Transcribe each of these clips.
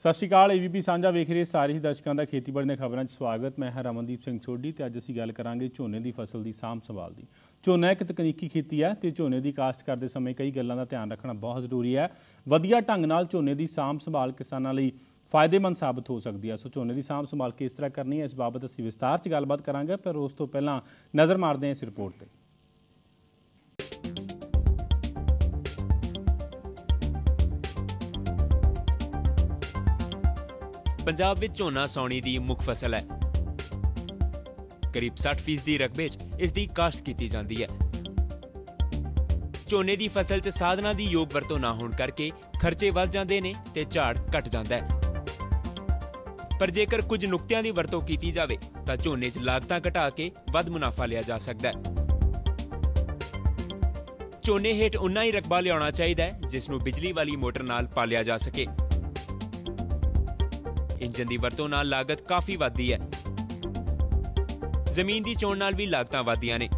ਸਤਿ ਸ਼੍ਰੀ ਅਕਾਲ ਏਬੀਪੀ ਸਾਂਝਾ ਵੇਖ ਰਹੇ ਸਾਰੇ ਹੀ ਦਰਸ਼ਕਾਂ ਦਾ ਖੇਤੀਬਾੜੀ ਦੀਆਂ ਖਬਰਾਂ 'ਚ ਸਵਾਗਤ। ਮੈਂ ਹਾਂ ਰਮਨਦੀਪ ਸਿੰਘ ਸੋਢੀ ਤੇ ਅੱਜ ਅਸੀਂ ਗੱਲ ਕਰਾਂਗੇ ਝੋਨੇ ਦੀ ਫਸਲ ਦੀ ਸਾਂਭ ਸੰਭਾਲ ਦੀ। ਝੋਨਾ ਇੱਕ ਤਕਨੀਕੀ ਖੇਤੀ ਹੈ ਤੇ ਝੋਨੇ ਦੀ ਕਾਸ਼ਤ ਕਰਦੇ ਸਮੇਂ ਕਈ ਗੱਲਾਂ ਦਾ ਧਿਆਨ ਰੱਖਣਾ ਬਹੁਤ ਜ਼ਰੂਰੀ ਹੈ। ਵਧੀਆ ਢੰਗ ਨਾਲ ਝੋਨੇ ਦੀ ਸਾਂਭ ਸੰਭਾਲ ਕਿਸਾਨਾਂ ਲਈ ਫਾਇਦੇਮੰਦ ਸਾਬਤ ਹੋ ਸਕਦੀ ਹੈ। ਸੋ ਝੋਨੇ ਦੀ ਸਾਂਭ ਸੰਭਾਲ ਕਿਸ ਤਰ੍ਹਾਂ ਕਰਨੀ ਹੈ ਇਸ ਬਾਬਤ ਅਸੀਂ ਵਿਸਤਾਰ 'ਚ ਗੱਲਬਾਤ ਕਰਾਂਗੇ, ਪਰ ਉਸ ਤੋਂ ਪਹਿਲਾਂ ਨਜ਼ਰ ਮਾਰਦੇ ਹਾਂ ਇਸ ਰਿਪੋਰਟ ਤੇ। ਪੰਜਾਬ ਵਿੱਚ ਝੋਨਾ ਸੌਣੀ ਦੀ ਮੁੱਖ ਫਸਲ ਹੈ। ਕਰੀਬ 60% ਦੀ ਰਕਬੇ 'ਚ ਇਸ ਦੀ ਕਾਸ਼ਤ ਕੀਤੀ ਜਾਂਦੀ ਹੈ। ਝੋਨੇ ਦੀ ਫਸਲ 'ਚ ਸਾਧਨਾਂ ਦੀ ਯੋਗ ਵਰਤੋਂ ਨਾ ਹੋਣ ਕਰਕੇ ਖਰਚੇ ਵੱਧ ਜਾਂਦੇ ਨੇ ਤੇ ਝਾੜ ਘਟ ਜਾਂਦਾ ਹੈ। ਪਰ ਜੇਕਰ ਕੁਝ ਨੁਕਤਿਆਂ ਦੀ ਵਰਤੋਂ ਕੀਤੀ ਜਾਵੇ, ਤਾਂ ਝੋਨੇ 'ਚ ਲਾਗਤਾਂ ਘਟਾ ਕੇ ਵੱਧ ਮੁਨਾਫਾ ਲਿਆ ਜਾ ਸਕਦਾ ਹੈ। ਝੋਨੇ ਹੇਠ ਉਨਾ ਹੀ ਰਕਬਾ ਲਿਆਉਣਾ ਚਾਹੀਦਾ ਹੈ, ਜਿਸ ਨੂੰ ਬਿਜਲੀ ਵਾਲੀ ਮੋਟਰ ਨਾਲ ਪਾਲਿਆ ਜਾ ਸਕੇ। ਇੰਜਨ ਦੀ ਵਰਤੋਂ ਨਾਲ ਲਾਗਤ ਕਾਫੀ ਵੱਧਦੀ ਹੈ। ਜ਼ਮੀਨ ਦੀ ਚੋਣ ਨਾਲ ਵੀ ਲਾਗਤਾਂ ਵਧਦੀਆਂ ਨੇ।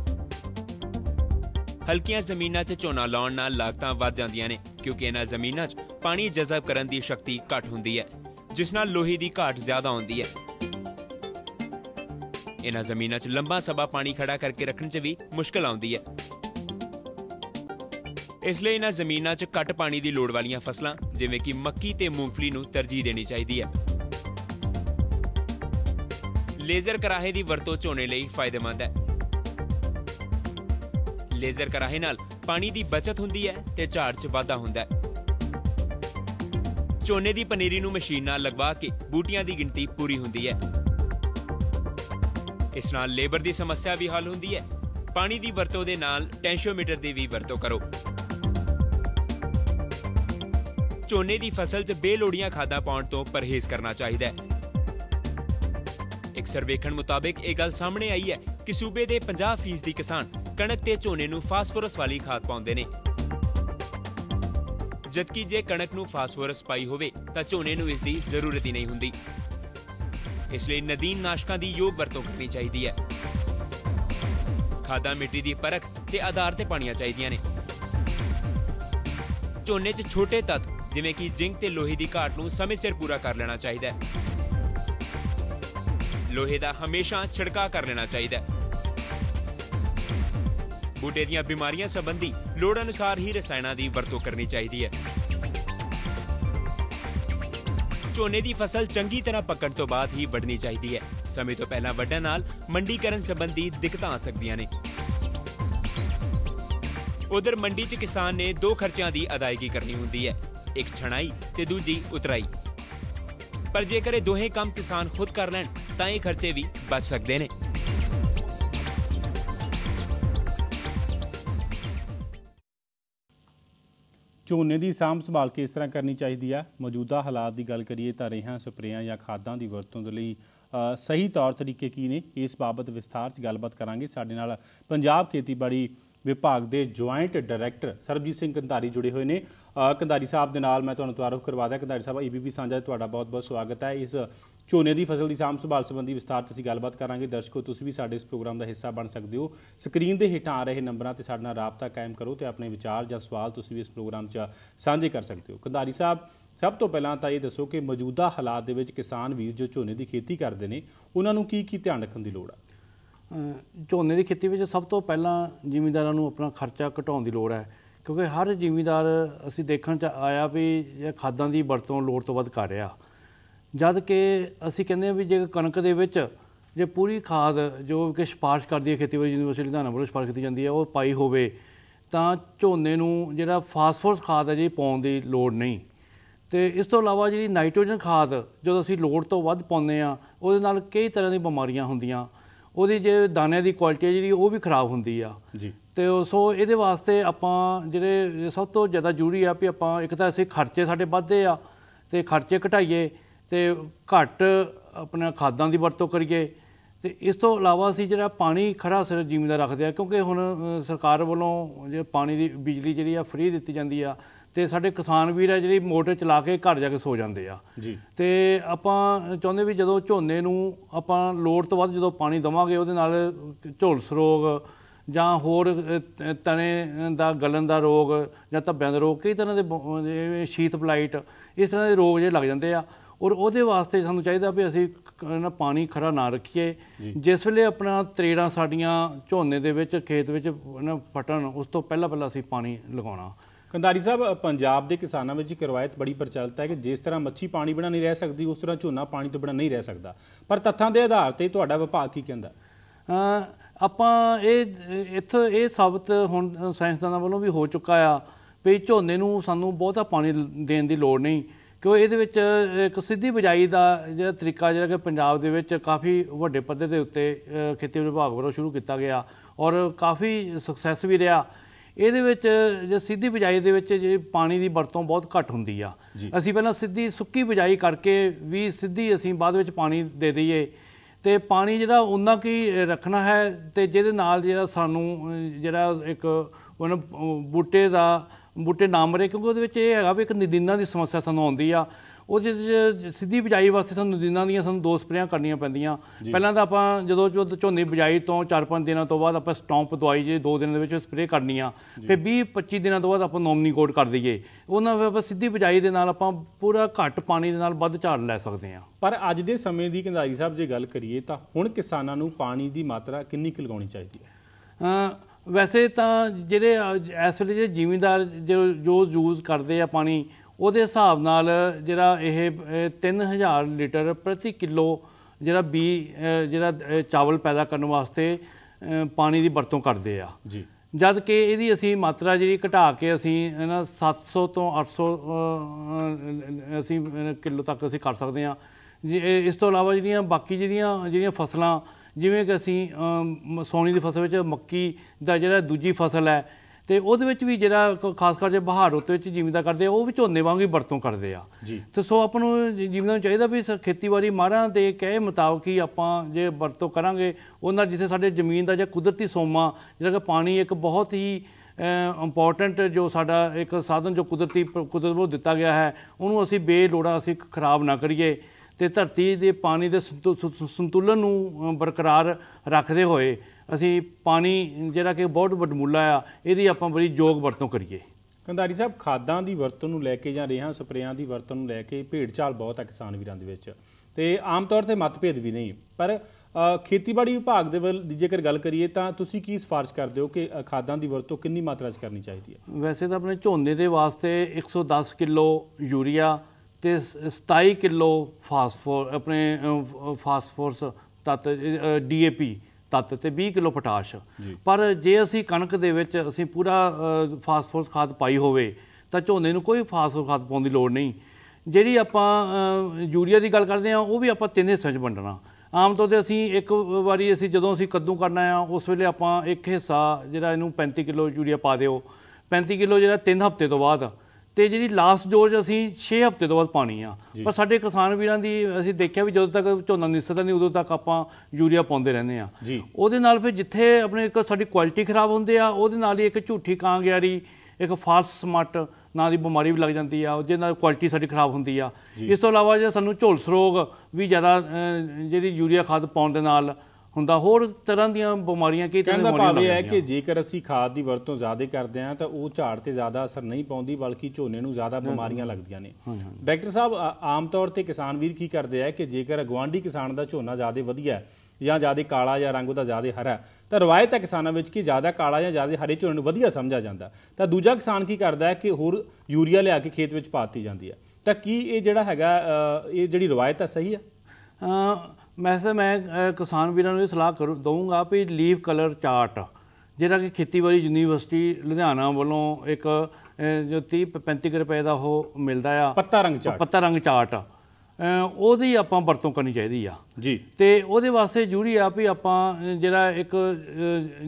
ਹਲਕੀਆਂ ਜ਼ਮੀਨਾਂ 'ਚ ਝੋਨਾ ਲਾਉਣ ਨਾਲ ਲਾਗਤਾਂ ਵੱਧ ਜਾਂਦੀਆਂ ਨੇ, ਕਿਉਂਕਿ ਇਹਨਾਂ ਜ਼ਮੀਨਾਂ 'ਚ ਪਾਣੀ ਜਜ਼ਬ ਕਰਨ ਦੀ ਸ਼ਕਤੀ ਘੱਟ ਹੁੰਦੀ ਹੈ, ਜਿਸ ਨਾਲ ਲੋਹੇ ਦੀ ਘਾਟ ਜ਼ਿਆਦਾ ਹੁੰਦੀ ਹੈ। ਇਹਨਾਂ ਜ਼ਮੀਨਾਂ 'ਚ ਲੰਬਾ ਸਮਾਂ ਪਾਣੀ ਖੜਾ ਕਰਕੇ ਰੱਖਣ 'ਚ ਵੀ ਮੁਸ਼ਕਲ ਆਉਂਦੀ ਹੈ। ਇਸ ਲਈ ਇਹਨਾਂ ਜ਼ਮੀਨਾਂ 'ਚ ਘੱਟ ਪਾਣੀ ਦੀ ਲੋੜ ਵਾਲੀਆਂ ਫਸਲਾਂ, ਜਿਵੇਂ ਕਿ ਮੱਕੀ ਤੇ ਮੂੰਗਫਲੀ ਨੂੰ ਤਰਜੀਹ ਦੇਣੀ ਚਾਹੀਦੀ ਹੈ। ਲੇਜ਼ਰ ਕਰਾਹੇ ਦੀ ਵਰਤੋਂ ਝੋਨੇ ਲਈ ਫਾਇਦੇਮੰਦ ਹੈ। ਲੇਜ਼ਰ ਕਰਾਹੇ ਨਾਲ ਪਾਣੀ ਦੀ ਬਚਤ ਹੁੰਦੀ ਹੈ ਤੇ ਝਾੜ 'ਚ ਵਾਧਾ ਹੁੰਦਾ ਹੈ। ਝੋਨੇ ਦੀ ਪਨੀਰੀ ਨੂੰ ਮਸ਼ੀਨ ਨਾਲ ਲਗਵਾ ਕੇ ਬੂਟੀਆਂ ਦੀ ਗਿਣਤੀ ਪੂਰੀ ਹੁੰਦੀ ਹੈ। ਇਸ ਨਾਲ ਲੇਬਰ ਦੀ ਸਮੱਸਿਆ ਵੀ ਹੱਲ ਹੁੰਦੀ ਹੈ। ਪਾਣੀ ਦੀ ਵਰਤੋਂ ਦੇ ਨਾਲ ਟੈਂਸ਼ੋਮੀਟਰ ਦੀ ਵੀ ਵਰਤੋਂ ਕਰੋ। ਝੋਨੇ ਦੀ ਫਸਲ 'ਚ ਬੇਲੋੜੀਆਂ ਖਾਦਾਂ ਪਾਉਣ ਤੋਂ ਪਰਹੇਜ਼ ਕਰਨਾ ਚਾਹੀਦਾ ਹੈ। ਇੱਕ ਸਰਵੇਖਣ ਮੁਤਾਬਕ ਇਹ ਗੱਲ ਸਾਹਮਣੇ ਆਈ ਹੈ ਕਿ ਸੂਬੇ ਦੇ 50% ਦੀ ਕਿਸਾਨ ਕਣਕ ਤੇ ਝੋਨੇ ਨੂੰ ਫਾਸਫੋਰਸ ਵਾਲੀ ਖਾਦ ਪਾਉਂਦੇ ਨੇ। ਜਦਕਿ ਜੇ ਕਣਕ ਨੂੰ ਫਾਸਫੋਰਸ ਪਾਈ ਹੋਵੇ, ਤਾਂ ਝੋਨੇ ਨੂੰ ਇਸ ਦੀ ਜ਼ਰੂਰਤ ਹੀ ਨਹੀਂ ਹੁੰਦੀ। ਇਸ ਲਈ ਨਦੀਨ ਨਾਸ਼ਕਾਂ ਦੀ ਯੋਗ ਵਰਤੋਂ ਕਰਨੀ ਚਾਹੀਦੀ ਹੈ। ਖਾਦਾਂ ਮਿੱਟੀ ਦੀ ਪਰਖ ਤੇ ਆਧਾਰ ਤੇ ਪਾਣੀਆਂ ਚਾਹੀਦੀਆਂ ਨੇ। ਝੋਨੇ 'ਚ ਛੋਟੇ ਤੱਤ ਜਿਵੇਂ ਕਿ ਜ਼ਿੰਕ ਤੇ ਲੋਹੇ ਦੀ ਘਾਟ ਨੂੰ ਸਮੇਂ ਸਿਰ ਪੂਰਾ ਕਰ ਲੈਣਾ ਚਾਹੀਦਾ ਹੈ। ਲੋਹੇ ਦਾ ਹਮੇਸ਼ਾ ਛਿੜਕਾ ਕਰ ਲੈਣਾ ਚਾਹੀਦਾ ਹੈ। ਬੂਟੇ ਦੀਆਂ ਬਿਮਾਰੀਆਂ ਸੰਬੰਧੀ ਲੋੜ ਅਨੁਸਾਰ ਹੀ ਰਸਾਇਣਾਂ ਦੀ ਵਰਤੋਂ ਕਰਨੀ ਚਾਹੀਦੀ ਹੈ। ਝੋਨੇ ਦੀ ਫਸਲ ਚੰਗੀ ਤਰ੍ਹਾਂ ਪੱਕਣ ਤੋਂ ਬਾਅਦ ਹੀ ਵੱਢਣੀ ਚਾਹੀਦੀ ਹੈ। ਸਮੇਂ ਤੋਂ ਪਹਿਲਾਂ ਵੱਢਣ ਨਾਲ ਮੰਡੀਕਰਨ ਸੰਬੰਧੀ ਦਿੱਕਤਾਂ ਆ ਸਕਦੀਆਂ ਨੇ। ਉਧਰ ਮੰਡੀ 'ਚ ਕਿਸਾਨ ਨੇ ਦੋ ਖਰਚਿਆਂ ਦੀ ਅਦਾਇਗੀ ਕਰਨੀ ਹੁੰਦੀ ਹੈ, ਇੱਕ ਛਣਾਈ ਤੇ ਦੂਜੀ ਉਤਰਾਈ। ਪਰ ਜੇਕਰ ਇਹ ਦੋਹੇ ਕੰਮ ਕਿਸਾਨ ਖੁਦ ਕਰ ਲੈਣ ਤਾਂ ਇਹ ਖਰਚੇ ਵੀ ਬਚ ਸਕਦੇ ਨੇ। ਝੋਨੇ ਦੀ ਸਾਂਭ ਸੰਭਾਲ ਕਿਸ ਤਰ੍ਹਾਂ ਕਰਨੀ ਚਾਹੀਦੀ ਹੈ ਮੌਜੂਦਾ ਹਾਲਾਤ ਦੀ ਗੱਲ ਕਰੀਏ ਤਾਂ ਰੇਹਾਂ, ਸਪਰੇਆਂ ਜਾਂ ਖਾਦਾਂ ਦੀ ਵਰਤੋਂ ਦੇ ਲਈ ਸਹੀ ਤੌਰ ਤਰੀਕੇ ਕੀ ਨੇ? ਇਸ ਬਾਬਤ ਵਿਸਥਾਰ 'ਚ ਗੱਲਬਾਤ ਕਰਾਂਗੇ। ਸਾਡੇ ਨਾਲ ਪੰਜਾਬ ਖੇਤੀਬਾੜੀ ਵਿਭਾਗ ਦੇ ਜੁਆਇੰਟ ਡਾਇਰੈਕਟਰ ਸਰਬਜੀਤ ਸਿੰਘ ਕੰਧਾਰੀ ਜੁੜੇ ਹੋਏ ਨੇ। ਕੰਧਾਰੀ ਸਾਹਿਬ ਦੇ ਨਾਲ ਮੈਂ ਤੁਹਾਨੂੰ ਤਾਰਫ ਕਰਵਾ ਦਿਆਂ। ਕੰਧਾਰੀ ਸਾਹਿਬ ਏਬੀਪੀ ਸਾਂਝਾ ਤੁਹਾਡਾ ਬਹੁਤ-ਬਹੁਤ ਸਵਾਗਤ ਹੈ। ਇਸ ਝੋਨੇ ਦੀ ਫਸਲ ਦੀ ਸਾਂਭ ਸੰਭਾਲ ਸੰਬੰਧੀ ਵਿਸਥਾਰ 'ਚ ਅਸੀਂ ਗੱਲਬਾਤ ਕਰਾਂਗੇ। ਦਰਸ਼ਕੋ, ਤੁਸੀਂ ਵੀ ਸਾਡੇ ਇਸ ਪ੍ਰੋਗਰਾਮ ਦਾ ਹਿੱਸਾ ਬਣ ਸਕਦੇ ਹੋ। ਸਕਰੀਨ ਦੇ ਹੇਠਾਂ ਆ ਰਹੇ ਨੰਬਰਾਂ ਤੇ ਸਾਡੇ ਨਾਲ ਰਾਬਤਾ ਕਾਇਮ ਕਰੋ ਤੇ ਆਪਣੇ ਵਿਚਾਰ ਜਾਂ ਸਵਾਲ ਤੁਸੀਂ ਵੀ ਇਸ ਪ੍ਰੋਗਰਾਮ 'ਚ ਸਾਂਝੇ ਕਰ ਸਕਦੇ ਹੋ। ਕੰਧਾਰੀ ਸਾਹਿਬ, ਸਭ ਤੋਂ ਪਹਿਲਾਂ ਤਾਂ ਇਹ ਦੱਸੋ ਕਿ ਮੌਜੂਦਾ ਹਾਲਾਤ ਦੇ ਵਿੱਚ ਕਿਸਾਨ ਵੀਰ ਜੋ ਝੋਨੇ ਦੀ ਖੇਤੀ ਕਰਦੇ ਨੇ, ਉਹਨਾਂ ਨੂੰ ਕੀ ਕੀ ਧਿਆਨ ਰੱਖਣ ਦੀ ਲੋੜ ਆ? ਝੋਨੇ ਦੀ ਖੇਤੀ ਵਿੱਚ ਸਭ ਤੋਂ ਪਹਿਲਾਂ ਜ਼ਿਮੀਂਦਾਰਾਂ ਨੂੰ ਆਪਣਾ ਖਰਚਾ ਘਟਾਉਣ ਦੀ ਲੋੜ ਹੈ। ਕਿਉਂਕਿ ਹਰ ਜ਼ਿਮੀਂਦਾਰ ਅਸੀਂ ਦੇਖਣ ਚ ਆਇਆ ਵੀ ਇਹ ਖਾਦਾਂ ਦੀ ਵਰਤੋਂ ਲੋੜ ਤੋਂ ਵੱਧ ਕਰ ਰਿਹਾ। ਜਦ ਕਿ ਅਸੀਂ ਕਹਿੰਦੇ ਹਾਂ ਵੀ ਜੇ ਕਣਕ ਦੇ ਵਿੱਚ ਜੇ ਪੂਰੀ ਖਾਦ ਜੋ ਕਿ ਸਿਫਾਰਿਸ਼ ਕਰਦੀ ਹੈ ਖੇਤੀਬਾੜੀ ਯੂਨੀਵਰਸਿਟੀ ਲੁਧਿਆਣਾ ਵੱਲੋਂ ਸਿਫਾਰਿਸ਼ ਕੀਤੀ ਜਾਂਦੀ ਹੈ ਉਹ ਪਾਈ ਹੋਵੇ ਤਾਂ ਝੋਨੇ ਨੂੰ ਜਿਹੜਾ ਫਾਸਫੋਰਸ ਖਾਦ ਹੈ ਜੀ ਪਾਉਣ ਦੀ ਲੋੜ ਨਹੀਂ। ਤੇ ਇਸ ਤੋਂ ਇਲਾਵਾ ਜਿਹੜੀ ਨਾਈਟ੍ਰੋਜਨ ਖਾਦ ਜਦੋਂ ਅਸੀਂ ਲੋੜ ਤੋਂ ਵੱਧ ਪਾਉਂਦੇ ਆ ਉਹਦੇ ਨਾਲ ਕਈ ਤਰ੍ਹਾਂ ਦੀਆਂ ਬਿਮਾਰੀਆਂ ਹੁੰਦੀਆਂ। ਉਹਦੀ ਜੇ ਦਾਣਿਆਂ ਦੀ ਕੁਆਲਿਟੀ ਹੈ ਜਿਹੜੀ ਉਹ ਵੀ ਖਰਾਬ ਹੁੰਦੀ ਆ। ਜੀ। ਤੇ ਸੋ ਇਹਦੇ ਵਾਸਤੇ ਆਪਾਂ ਜਿਹੜੇ ਸਭ ਤੋਂ ਜ਼ਿਆਦਾ ਜ਼ਰੂਰੀ ਆ ਵੀ ਆਪਾਂ ਇੱਕ ਤਾਂ ਅਸੀਂ ਖਰਚੇ ਸਾਡੇ ਵੱਧਦੇ ਆ ਤੇ ਖਰਚੇ ਘਟਾਈਏ ਤੇ ਘੱਟ ਆਪਣਾ ਖਾਦਾਂ ਦੀ ਵਰਤੋਂ ਕਰੀਏ। ਤੇ ਇਸ ਤੋਂ ਇਲਾਵਾ ਅਸੀਂ ਜਿਹੜਾ ਪਾਣੀ ਖੜਾ ਸਿਰ ਜ਼ਿਮੀਂਦਾਰ ਰੱਖਦੇ ਆ ਕਿਉਂਕਿ ਹੁਣ ਸਰਕਾਰ ਵੱਲੋਂ ਜੇ ਪਾਣੀ ਦੀ ਬਿਜਲੀ ਜਿਹੜੀ ਆ ਫ੍ਰੀ ਦਿੱਤੀ ਜਾਂਦੀ ਆ ਤੇ ਸਾਡੇ ਕਿਸਾਨ ਵੀਰ ਆ ਜਿਹੜੀ ਮੋਟਰ ਚਲਾ ਕੇ ਘਰ ਜਾ ਕੇ ਸੋ ਜਾਂਦੇ ਆ। ਜੀ। ਤੇ ਆਪਾਂ ਚਾਹੁੰਦੇ ਵੀ ਜਦੋਂ ਝੋਨੇ ਨੂੰ ਆਪਾਂ ਲੋੜ ਤੋਂ ਵੱਧ ਜਦੋਂ ਪਾਣੀ ਦਵਾਂਗੇ ਉਹਦੇ ਨਾਲ ਝੁਲਸ ਰੋਗ ਜਾਂ ਹੋਰ ਤਣੇ ਦਾ ਗਲਨ ਦਾ ਰੋਗ ਜਾਂ ਧੱਬਿਆਂ ਦਾ ਰੋਗ ਕਈ ਤਰ੍ਹਾਂ ਦੇ ਸ਼ੀਤ ਬਲਾਈਟ ਇਸ ਤਰ੍ਹਾਂ ਦੇ ਰੋਗ ਜਿਹੜੇ ਲੱਗ ਜਾਂਦੇ ਆ। ਔਰ ਉਹਦੇ ਵਾਸਤੇ ਸਾਨੂੰ ਚਾਹੀਦਾ ਵੀ ਅਸੀਂ ਨਾ ਪਾਣੀ ਖਰਾ ਨਾ ਰੱਖੀਏ। ਜਿਸ ਵੇਲੇ ਆਪਣਾ ਤਰੇੜਾਂ ਸਾਡੀਆਂ ਝੋਨੇ ਦੇ ਵਿੱਚ ਖੇਤ ਵਿੱਚ ਨਾ ਫਟਣ ਉਸ ਤੋਂ ਪਹਿਲਾਂ ਪਹਿਲਾਂ ਅਸੀਂ ਪਾਣੀ ਲਗਾਉਣਾ। ਕੰਦਾਰੀ ਸਾਹਿਬ ਪੰਜਾਬ ਦੇ ਕਿਸਾਨਾਂ ਵਿੱਚ ਇੱਕ ਰਵਾਇਤ ਬੜੀ ਪ੍ਰਚਲਿਤ ਹੈ ਕਿ ਜਿਸ ਤਰ੍ਹਾਂ ਮੱਛੀ ਪਾਣੀ ਬਿਨਾਂ ਨਹੀਂ ਰਹਿ ਸਕਦੀ ਉਸ ਤਰ੍ਹਾਂ ਝੋਨਾ ਪਾਣੀ ਤੋਂ ਬਿਨਾਂ ਨਹੀਂ ਰਹਿ ਸਕਦਾ। ਪਰ ਤੱਥਾਂ ਦੇ ਆਧਾਰ ਤੇ ਤੁਹਾਡਾ ਵਿਭਾਗ ਕੀ ਕਹਿੰਦਾ? ਆਪਾਂ ਇਹ ਇੱਥੇ ਇਹ ਸਾਬਤ ਹੁਣ ਸਾਇੰਸਦਾਨਾਂ ਵੱਲੋਂ ਵੀ ਹੋ ਚੁੱਕਾ ਆ ਵੀ ਝੋਨੇ ਨੂੰ ਸਾਨੂੰ ਬਹੁਤਾ ਪਾਣੀ ਦੇਣ ਦੀ ਲੋੜ ਨਹੀਂ। ਕਿਉਂ ਇਹਦੇ ਵਿੱਚ ਇੱਕ ਸਿੱਧੀ ਬਿਜਾਈ ਦਾ ਜਿਹੜਾ ਤਰੀਕਾ ਜਿਹੜਾ ਕਿ ਪੰਜਾਬ ਦੇ ਵਿੱਚ ਕਾਫੀ ਵੱਡੇ ਪੱਧਰ ਦੇ ਉੱਤੇ ਖੇਤੀ ਵਿਭਾਗ ਵੱਲੋਂ ਸ਼ੁਰੂ ਕੀਤਾ ਗਿਆ ਔਰ ਕਾਫੀ ਸਕਸੈਸ ਵੀ ਰਿਹਾ। ਇਹਦੇ ਵਿੱਚ ਜੇ ਸਿੱਧੀ ਬਿਜਾਈ ਦੇ ਵਿੱਚ ਜੇ ਪਾਣੀ ਦੀ ਵਰਤੋਂ ਬਹੁਤ ਘੱਟ ਹੁੰਦੀ ਆ। ਅਸੀਂ ਪਹਿਲਾਂ ਸਿੱਧੀ ਸੁੱਕੀ ਬਿਜਾਈ ਕਰਕੇ ਵੀ ਸਿੱਧੀ ਅਸੀਂ ਬਾਅਦ ਵਿੱਚ ਪਾਣੀ ਦੇ ਦਈਏ। ਤੇ ਪਾਣੀ ਜਿਹੜਾ ਉਹਨਾਂ ਕੀ ਰੱਖਣਾ ਹੈ ਤੇ ਜਿਹਦੇ ਨਾਲ ਜਿਹੜਾ ਸਾਨੂੰ ਜਿਹੜਾ ਇੱਕ ਉਹਨਾਂ ਬੂਟੇ ਦਾ ਬੂਟੇ ਨਾ ਮਰੇ ਕਿਉਂਕਿ ਉਹਦੇ ਵਿੱਚ ਇਹ ਹੈਗਾ ਵੀ ਇੱਕ ਨਦੀਨਾਂ ਦੀ ਸਮੱਸਿਆ ਸਾਨੂੰ ਆਉਂਦੀ ਆ। ਉਹਦੇ ਸਿੱਧੀ ਬਿਜਾਈ ਵਾਸਤੇ ਸਾਨੂੰ ਨਦੀਨਾਂ ਦੀਆਂ ਸਾਨੂੰ ਦੋ ਸਪਰੇਆਂ ਕਰਨੀਆਂ ਪੈਂਦੀਆਂ। ਪਹਿਲਾਂ ਤਾਂ ਆਪਾਂ ਜਦੋਂ ਝੋਨੇ ਬਿਜਾਈ ਤੋਂ 4-5 ਦਿਨਾਂ ਤੋਂ ਬਾਅਦ ਆਪਾਂ ਸਟੌਂਪ ਦਵਾਈ ਜੇ ਦੋ ਦਿਨਾਂ ਦੇ ਵਿੱਚ ਸਪਰੇਅ ਕਰਨੀ ਆ ਫਿਰ 20-25 ਦਿਨਾਂ ਤੋਂ ਬਾਅਦ ਆਪਾਂ ਨੋਮਨੀ ਕੋਡ ਕਰ ਦਈਏ। ਉਹਨਾਂ ਫਿਰ ਆਪਾਂ ਸਿੱਧੀ ਬਿਜਾਈ ਦੇ ਨਾਲ ਆਪਾਂ ਪੂਰਾ ਘੱਟ ਪਾਣੀ ਦੇ ਨਾਲ ਵੱਧ ਝਾੜ ਲੈ ਸਕਦੇ ਹਾਂ ਪਰ ਅੱਜ ਦੇ ਸਮੇਂ ਦੀ ਕੰਦਾਰੀ ਸਾਹਿਬ ਜੇ ਗੱਲ ਕਰੀਏ ਤਾਂ ਹੁਣ ਕਿਸਾਨਾਂ ਨੂੰ ਪਾਣੀ ਦੀ ਮਾਤਰਾ ਕਿੰਨੀ ਕੁ ਲਗਾਉਣੀ ਚਾਹੀਦੀ ਹੈ? ਵੈਸੇ ਤਾਂ ਜਿਹੜੇ ਇਸ ਵੇਲੇ ਜਿਹੜੇ ਜ਼ਿਮੀਂਦਾਰ ਜੋ ਯੂਜ਼ ਕਰਦੇ ਆ ਪਾਣੀ ਉਹਦੇ ਹਿਸਾਬ ਨਾਲ ਜਿਹੜਾ ਇਹ ਅ, 3000 ਲੀਟਰ ਪ੍ਰਤੀ ਕਿਲੋ ਜਿਹੜਾ ਬੀ ਜਿਹੜਾ ਚਾਵਲ ਪੈਦਾ ਕਰਨ ਵਾਸਤੇ ਪਾਣੀ ਦੀ ਵਰਤੋਂ ਕਰਦੇ ਆ। ਜੀ। ਜਦ ਕਿ ਇਹਦੀ ਅਸੀਂ ਮਾਤਰਾ ਜਿਹੜੀ ਘਟਾ ਕੇ ਅਸੀਂ ਨਾ 700 ਤੋਂ 800 ਅ, ਅਸੀਂ ਕਿਲੋ ਤੱਕ ਅਸੀਂ ਕਰ ਸਕਦੇ ਇਹ- ਇਸ ਤੋਂ ਇਲਾਵਾ ਜਿਹੜੀਆਂ ਬਾਕੀ ਜਿਹੜੀਆਂ ਜਿਹੜੀਆਂ ਫਸਲਾਂ ਜਿਵੇਂ ਕਿ ਅਸੀਂ ਸੌਣੀ ਦੀ ਫਸਲ ਵਿੱਚ ਮੱਕੀ ਦਾ ਜਿਹੜਾ ਦੂਜੀ ਫਸਲ ਹੈ ਤੇ ਉਹਦੇ ਵਿੱਚ ਵੀ ਜਿਹੜਾ ਖਾਸ ਕਰ ਜੇ ਬਹਾਰ ਰੁੱਤ ਵਿੱਚ ਜ਼ਿਮੀਂਦਾਰ ਕਰਦੇ ਆ ਉਹ ਵੀ ਝੋਨੇ ਵਾਂਗ ਹੀ ਵਰਤੋਂ ਕਰਦੇ ਆ। ਤੇ ਸੋ ਆਪਾਂ ਨੂੰ ਜ਼ਿਮੀਂਦਾਰ ਨੂੰ ਚਾਹੀਦਾ ਵੀ ਖੇਤੀਬਾੜੀ ਮਾਹਰਾਂ ਦੇ ਕਹੇ ਮੁਤਾਬਕ ਹੀ ਆਪਾਂ ਜੇ ਵਰਤੋਂ ਕਰਾਂਗੇ ਉਹਨਾਂ ਜਿੱਥੇ ਸਾਡੇ ਜ਼ਮੀਨ ਦਾ ਜਾਂ ਕੁਦਰਤੀ ਸੋਮਾ ਜਿਹੜਾ ਕਿ ਪਾਣੀ ਇੱਕ ਬਹੁਤ ਹੀ ਇੰਪੋਰਟੈਂਟ ਜੋ ਸਾਡਾ ਇੱਕ ਸਾਧਨ ਜੋ ਕੁਦਰਤੀ ਕੁਦਰਤ ਵੱਲੋਂ ਦਿੱਤਾ ਗਿਆ ਹੈ ਉਹਨੂੰ ਅਸੀਂ ਬੇਲੋੜਾ ਅਸੀਂ ਖਰਾਬ ਨਾ ਕਰੀਏ। ਤੇ ਧਰਤੀ ਦੇ ਪਾਣੀ ਦੇ ਸੰਤੁ- ਸੰਤੁ- ਸੰਤੁਲਨ ਨੂੰ ਬਰਕਰਾਰ ਰੱਖਦੇ ਹੋਏ ਅਸੀਂ ਪਾਣੀ ਜਿਹੜਾ ਕਿ ਬਹੁਤ ਵਡਮੁੱਲਾ ਆ ਇਹਦੀ ਆਪਾਂ ਬੜੀ ਯੋਗ ਵਰਤੋਂ ਕਰੀਏ। ਕੰਦਾਰੀ ਸਾਹਿਬ ਖਾਦਾਂ ਦੀ ਵਰਤੋਂ ਨੂੰ ਲੈ ਕੇ ਜਾਂ ਰੇਹਾਂ ਸਪਰੇਆਂ ਦੀ ਵਰਤੋਂ ਨੂੰ ਲੈ ਕੇ ਭੇਡ ਚਾਲ ਬਹੁਤ ਹੈ ਕਿਸਾਨ ਵੀਰਾਂ ਦੇ ਵਿੱਚ। ਤੇ ਆਮ ਤੌਰ ਤੇ ਮਤਭੇਦ ਵੀ ਨਹੀਂ ਪਰ ਖੇਤੀਬਾੜੀ ਵਿਭਾਗ ਦੇ ਵੱਲ ਜੇਕਰ ਗੱਲ ਕਰੀਏ ਤਾਂ ਤੁਸੀਂ ਕੀ ਸਿਫਾਰਿਸ਼ ਕਰਦੇ ਹੋ ਕਿ ਖਾਦਾਂ ਦੀ ਵਰਤੋਂ ਕਿੰਨੀ ਮਾਤਰਾ 'ਚ ਕਰਨੀ ਚਾਹੀਦੀ ਹੈ? ਵੈਸੇ ਤਾਂ ਆਪਣੇ ਝੋਨੇ ਦੇ ਵਾਸਤੇ 110 ਕਿਲੋ ਯੂਰੀਆ ਤੇ ਸ- 27 ਕਿਲੋ ਫਾਸਫੋਰ ਆਪਣੇ ਫਾਸਫੋਰਸ ਤੱਤ ਡੀਏਪੀ ਤੱਤ ਤੇ 20 ਕਿਲੋ ਪੋਟਾਸ਼। ਪਰ ਜੇ ਅਸੀਂ ਕਣਕ ਦੇ ਵਿੱਚ ਅਸੀਂ ਪੂਰਾ ਫਾਸਫੋਰਸ ਖਾਦ ਪਾਈ ਹੋਵੇ ਤਾਂ ਝੋਨੇ ਨੂੰ ਕੋਈ ਫਾਸਫੋਰਸ ਖਾਦ ਪਾਉਣ ਦੀ ਲੋੜ ਨਹੀਂ। ਜਿਹੜੀ ਆਪਾਂ ਯੂਰੀਆ ਦੀ ਗੱਲ ਕਰਦੇ ਹਾਂ ਉਹ ਵੀ ਆਪਾਂ ਤਿੰਨ ਹਿੱਸਿਆਂ 'ਚ ਵੰਡਣਾ। ਆਮ ਤੌਰ ਤੇ ਅਸੀਂ ਇੱਕ ਵਾਰੀ ਅਸੀਂ ਜਦੋਂ ਅਸੀਂ ਕੱਦੂ ਕਰਨਾ ਆ ਉਸ ਵੇਲੇ ਆਪਾਂ ਇੱਕ ਹਿੱਸਾ ਜਿਹੜਾ ਇਹਨੂੰ 35 ਕਿਲੋ ਯੂਰੀਆ ਪਾ ਦਿਓ। 35 ਕਿਲੋ ਜਿਹੜਾ 3 ਹਫ਼ਤੇ ਤੋਂ ਬਾਅਦ। ਤੇ ਜਿਹੜੀ ਲਾਸਟ ਡੋਜ਼ ਅਸੀਂ 6 ਹਫ਼ਤੇ ਤੋਂ ਬਾਅਦ ਪਾਣੀ ਆ। ਪਰ ਸਾਡੇ ਕਿਸਾਨ ਵੀਰਾਂ ਦੀ ਅਸੀਂ ਦੇਖਿਆ ਵੀ ਜਦੋਂ ਤੱਕ ਝੋਨਾ ਨਿਸਰਦਾ ਨਹੀਂ ਉਦੋਂ ਤੱਕ ਆਪਾਂ ਯੂਰੀਆ ਪਾਉਂਦੇ ਰਹਿੰਦੇ ਆ। ਉਹਦੇ ਨਾਲ ਫਿਰ ਜਿੱਥੇ ਆਪਣੇ ਇੱਕ ਸਾਡੀ ਕੁਆਲਿਟੀ ਖਰਾਬ ਹੁੰਦੀ ਆ ਉਹਦੇ ਨਾਲ ਹੀ ਇੱਕ ਝੂਠੀ ਕਾਂਗਿਆਰੀ ਇੱਕ ਫਾਲਸ ਸਮਟ ਨਾਂ ਦੀ ਬਿਮਾਰੀ ਵੀ ਲੱਗ ਜਾਂਦੀ ਆ ਉਹਦੇ ਨਾਲ ਕੁਆਲਿਟੀ ਸਾਡੀ ਖਰਾਬ ਹੁੰਦੀ ਆ। ਇਸ ਤੋਂ ਇਲਾਵਾ ਜੇ ਸਾਨੂੰ ਝੁਲਸ ਰੋਗ ਵੀ ਜ਼ਿਆਦਾ ਜਿਹੜੀ ਯੂਰੀਆ ਖਾਦ ਪਾਉਣ ਦੇ ਨਾਲ ਹੁੰਦਾ ਹੋਰ ਤਰ੍ਹਾਂ ਦੀਆਂ ਬਿਮਾਰੀਆਂ ਕਈ ਤਰ੍ਹਾਂ ਦੀਆਂ ਬਿਮਾਰੀਆਂ ਹੈ। ਕਿ ਜੇਕਰ ਅਸੀਂ ਖਾਦ ਦੀ ਵਰਤੋਂ ਜ਼ਿਆਦਾ ਕਰਦੇ ਹਾਂ ਤਾਂ ਉਹ ਝਾੜ ਤੇ ਜ਼ਿਆਦਾ ਅਸਰ ਨਹੀਂ ਪਾਉਂਦੀ ਬਲਕਿ ਝੋਨੇ ਨੂੰ ਜ਼ਿਆਦਾ ਬਿਮਾਰੀਆਂ ਲੱਗਦੀਆਂ ਨੇ। ਡਾਕਟਰ ਸਾਹਿਬ ਆਮ ਤੌਰ ਤੇ ਕਿਸਾਨ ਵੀਰ ਕੀ ਕਰਦੇ ਆ ਕਿ ਜੇਕਰ ਗਵਾਂਢੀ ਕਿਸਾਨ ਦਾ ਝੋਨਾ ਜ਼ਿਆਦਾ ਵਧੀਆ ਹੈ ਜਾਂ ਜ਼ਿਆਦਾ ਕਾਲਾ ਜਾਂ ਰੰਗ ਉਹਦਾ ਜ਼ਿਆਦਾ ਹਰਾ ਤਾਂ ਰਵਾਇਤ ਹੈ ਕਿਸਾਨਾਂ ਵਿੱਚ ਕਿ ਜ਼ਿਆਦਾ ਕਾਲਾ ਜਾਂ ਜ਼ਿਆਦਾ ਹਰੇ ਝੋਨੇ ਨੂੰ ਵਧੀਆ ਸਮਝਿਆ ਜਾਂਦਾ ਤਾਂ ਦੂਜਾ ਕਿਸਾਨ ਕੀ ਕਰਦਾ ਹੈ ਕਿ ਹੋਰ ਯੂਰੀਆ ਲਿਆ ਕੇ ਖੇਤ ਵਿੱਚ ਪਾਤੀ ਜਾਂਦੀ ਹੈ। ਤਾਂ ਕੀ ਇਹ ਜਿਹੜਾ ਹੈਗਾ ਇਹ ਜਿਹੜੀ ਰਵਾਇਤ ਹੈ ਸਹੀ ਹੈ? ਅ, ਵੈਸੇ ਮੈਂ ਕਿਸਾਨ ਵੀਰਾਂ ਨੂੰ ਇਹ ਸਲਾਹ ਕਰੂ ਦਊਂਗਾ ਵੀ ਲੀਵ ਕਲਰ ਚਾਰਟ ਜਿਹੜਾ ਕਿ ਖੇਤੀਬਾੜੀ ਯੂਨੀਵਰਸਿਟੀ ਲੁਧਿਆਣਾ ਵੱਲੋਂ ਇੱਕ ਜੋ 30 35 ਰੁਪਏ ਦਾ ਉਹ ਮਿਲਦਾ ਆ। ਪੱਤਾ ਰੰਗ ਚਾਟ ਪੱਤਾ ਰੰਗ ਚਾਰਟ ਉਹਦੀ ਆਪਾਂ ਵਰਤੋਂ ਕਰਨੀ ਚਾਹੀਦੀ ਆ। ਜੀ। ਤੇ ਉਹਦੇ ਵਾਸਤੇ ਜ਼ਰੂਰੀ ਆ ਵੀ ਆਪਾਂ ਜਿਹੜਾ ਇੱਕ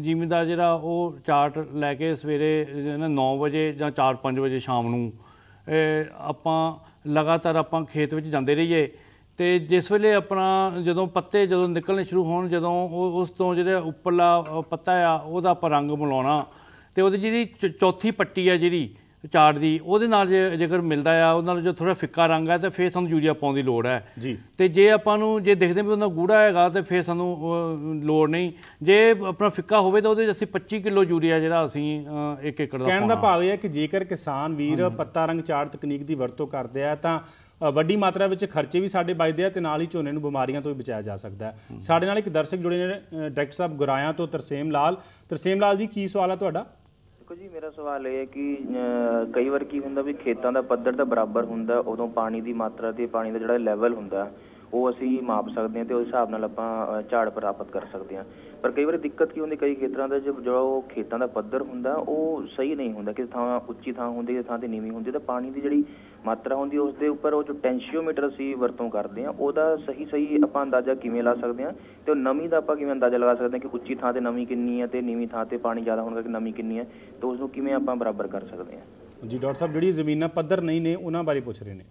ਜ਼ਿਮੀਂਦਾਰ ਜਿਹੜਾ ਉਹ ਚਾਰਟ ਲੈ ਕੇ ਸਵੇਰੇ 9 ਵਜੇ ਜਾਂ 4-5 ਵਜੇ ਸ਼ਾਮ ਨੂੰ ਆਪਾਂ ਲਗਾਤਾਰ ਆਪਾਂ ਖੇਤ ਵਿੱਚ ਜਾਂਦੇ ਰਹੀਏ। ਤੇ ਜਿਸ ਵੇਲੇ ਆਪਣਾ ਜਦੋਂ ਪੱਤੇ ਜਦੋਂ ਨਿਕਲਣੇ ਸ਼ੁਰੂ ਹੋਣ ਜਦੋਂ ਉਹ ਉਸ ਤੋਂ ਜਿਹੜਾ ਉੱਪਰਲਾ ਪੱਤਾ ਆ ਉਹਦਾ ਆਪਾਂ ਰੰਗ ਮਿਲਾਉਣਾ। ਤੇ ਉਹਦੀ ਜਿਹੜੀ ਚੌਥੀ ਪੱਟੀ ਆ ਜਿਹੜੀ ਚਾਰਟ ਦੀ ਉਹਦੇ ਨਾਲ ਜੇ ਜੇਕਰ ਮਿਲਦਾ ਆ ਉਹਦੇ ਨਾਲ ਜੋ ਥੋੜਾ ਫਿੱਕਾ ਰੰਗ ਹੈ ਤਾਂ ਫਿਰ ਸਾਨੂੰ ਯੂਰੀਆ ਪਾਉਣ ਦੀ ਲੋੜ ਹੈ। ਜੀ। ਤੇ ਜੇ ਆਪਾਂ ਨੂੰ ਜੇ ਦੇਖਦੇ ਵੀ ਉਹਨਾਂ ਗੂੜਾ ਹੈਗਾ ਤੇ ਫਿਰ ਸਾਨੂੰ ਲੋੜ ਨਹੀਂ। ਜੇ ਆਪਣਾ ਫਿੱਕਾ ਹੋਵੇ ਤਾਂ ਉਹਦੇ 'ਚ ਅਸੀਂ 25 ਕਿਲੋ ਯੂਰੀਆ ਜਿਹੜਾ ਅਸੀਂ ਇੱਕ ਏਕੜ ਦਾ ਕਹਿਣ ਦਾ ਭਾਵ ਇਹ ਹੈ ਕਿ ਜੇਕਰ ਕਿਸਾਨ ਵੀਰ ਪੱਤਾ ਰੰਗ ਚਾੜ ਤਕਨੀਕ ਦੀ ਵਰਤੋਂ ਕਰਦੇ ਆ ਤਾਂ ਵੱਡੀ ਮਾਤਰਾ ਵਿੱਚ ਖਰਚੇ ਵੀ ਸਾਡੇ ਬਚਦੇ ਆ ਤੇ ਨਾਲ ਹੀ ਝੋਨੇ ਨੂੰ ਬਿਮਾਰੀਆਂ ਤੋਂ ਵੀ ਬਚਾਇਆ ਜਾ ਸਕਦਾ ਹੈ। ਸਾਡੇ ਨਾਲ ਇੱਕ ਦਰਸ਼ਕ ਜੁੜੇ ਨੇ ਡਾਕਟਰ ਸਾਹਿਬ ਗੁਰਾਇਆਂ ਤੋਂ ਤਰਸੇਮ ਲਾਲ। ਤਰਸੇਮ ਲਾਲ ਜੀ ਕੀ ਸਵਾਲ ਹੈ ਤੁਹਾਡਾ? ਦੇਖੋ ਜੀ ਮੇਰਾ ਸਵਾਲ ਇਹ ਹੈ ਕਿ ਕਈ ਵਾਰ ਕੀ ਹੁੰਦਾ ਵੀ ਖੇਤਾਂ ਦਾ ਪੱਧਰ ਤਾਂ ਬਰਾਬਰ ਹੁੰਦਾ ਉਦੋਂ ਪਾਣੀ ਦੀ ਮਾਤਰਾ ਤੇ ਪਾਣੀ ਦਾ ਜਿਹੜਾ ਲੈਵਲ ਹੁੰਦਾ ਉਹ ਅਸੀਂ ਮਾਪ ਸਕਦੇ ਹਾਂ ਤੇ ਉਸ ਹਿਸਾਬ ਨਾਲ ਆਪਾਂ ਝਾੜ ਪ੍ਰਾਪਤ ਕਰ ਸਕਦੇ ਹਾਂ। ਪਰ ਕਈ ਵਾਰ ਦਿੱਕਤ ਕੀ ਹੁੰਦੀ ਕਈ ਖੇਤਰਾਂ ਦਾ ਜੋ ਜੋ ਖੇਤਾਂ ਦਾ ਪੱਧਰ ਹੁੰਦਾ ਉਹ ਸਹੀ ਨਹੀਂ ਹੁੰਦਾ ਕਿ ਥਾਂ ਉੱਚੀ ਥਾਂ ਹੁੰਦੀ ਹੈ ਥਾਂ ਤੇ ਨੀਵੀਂ ਹੁੰਦੀ ਹੈ ਤਾਂ ਪਾਣੀ ਦੀ ਜਿਹੜੀ ਮਾਤਰਾ ਹੁੰਦੀ ਉਸ ਦੇ ਉੱਪਰ ਉਹ ਜੋ ਟੈਂਸ਼ੀਓਮੀਟਰ ਅਸੀਂ ਵਰਤੋਂ ਕਰਦੇ ਹਾਂ ਉਹਦਾ ਸਹੀ ਸਹੀ ਆਪਾਂ ਅੰਦਾਜ਼ਾ ਕਿਵੇਂ ਲਾ ਸਕਦੇ ਹਾਂ ਤੇ ਉਹ ਨਮੀ ਦਾ ਆਪਾਂ ਕਿਵੇਂ ਅੰਦਾਜ਼ਾ ਲਗਾ ਸਕਦੇ ਹਾਂ ਕਿ ਉੱਚੀ ਥਾਂ ਤੇ ਨਮੀ ਕਿੰਨੀ ਹੈ ਤੇ ਨੀਵੀਂ ਥਾਂ ਤੇ ਪਾਣੀ ਜ਼ਿਆਦਾ ਹੋਣ ਕਰਕੇ ਨਮੀ ਕਿੰਨੀ ਹੈ ਤੇ ਉਸ ਨੂੰ ਕਿਵੇਂ ਆਪਾਂ ਬਰਾਬਰ ਕਰ ਸਕਦੇ ਹਾਂ। ਜੀ ਡਾਕਟਰ ਸਾਹਿਬ ਜਿਹੜੀ ਜ਼ਮੀਨਾਂ ਪੱਧਰ ਨਹੀਂ ਨੇ ਉਹਨਾਂ ਬਾਰੇ ਪੁੱਛ ਰਹੇ ਨੇ।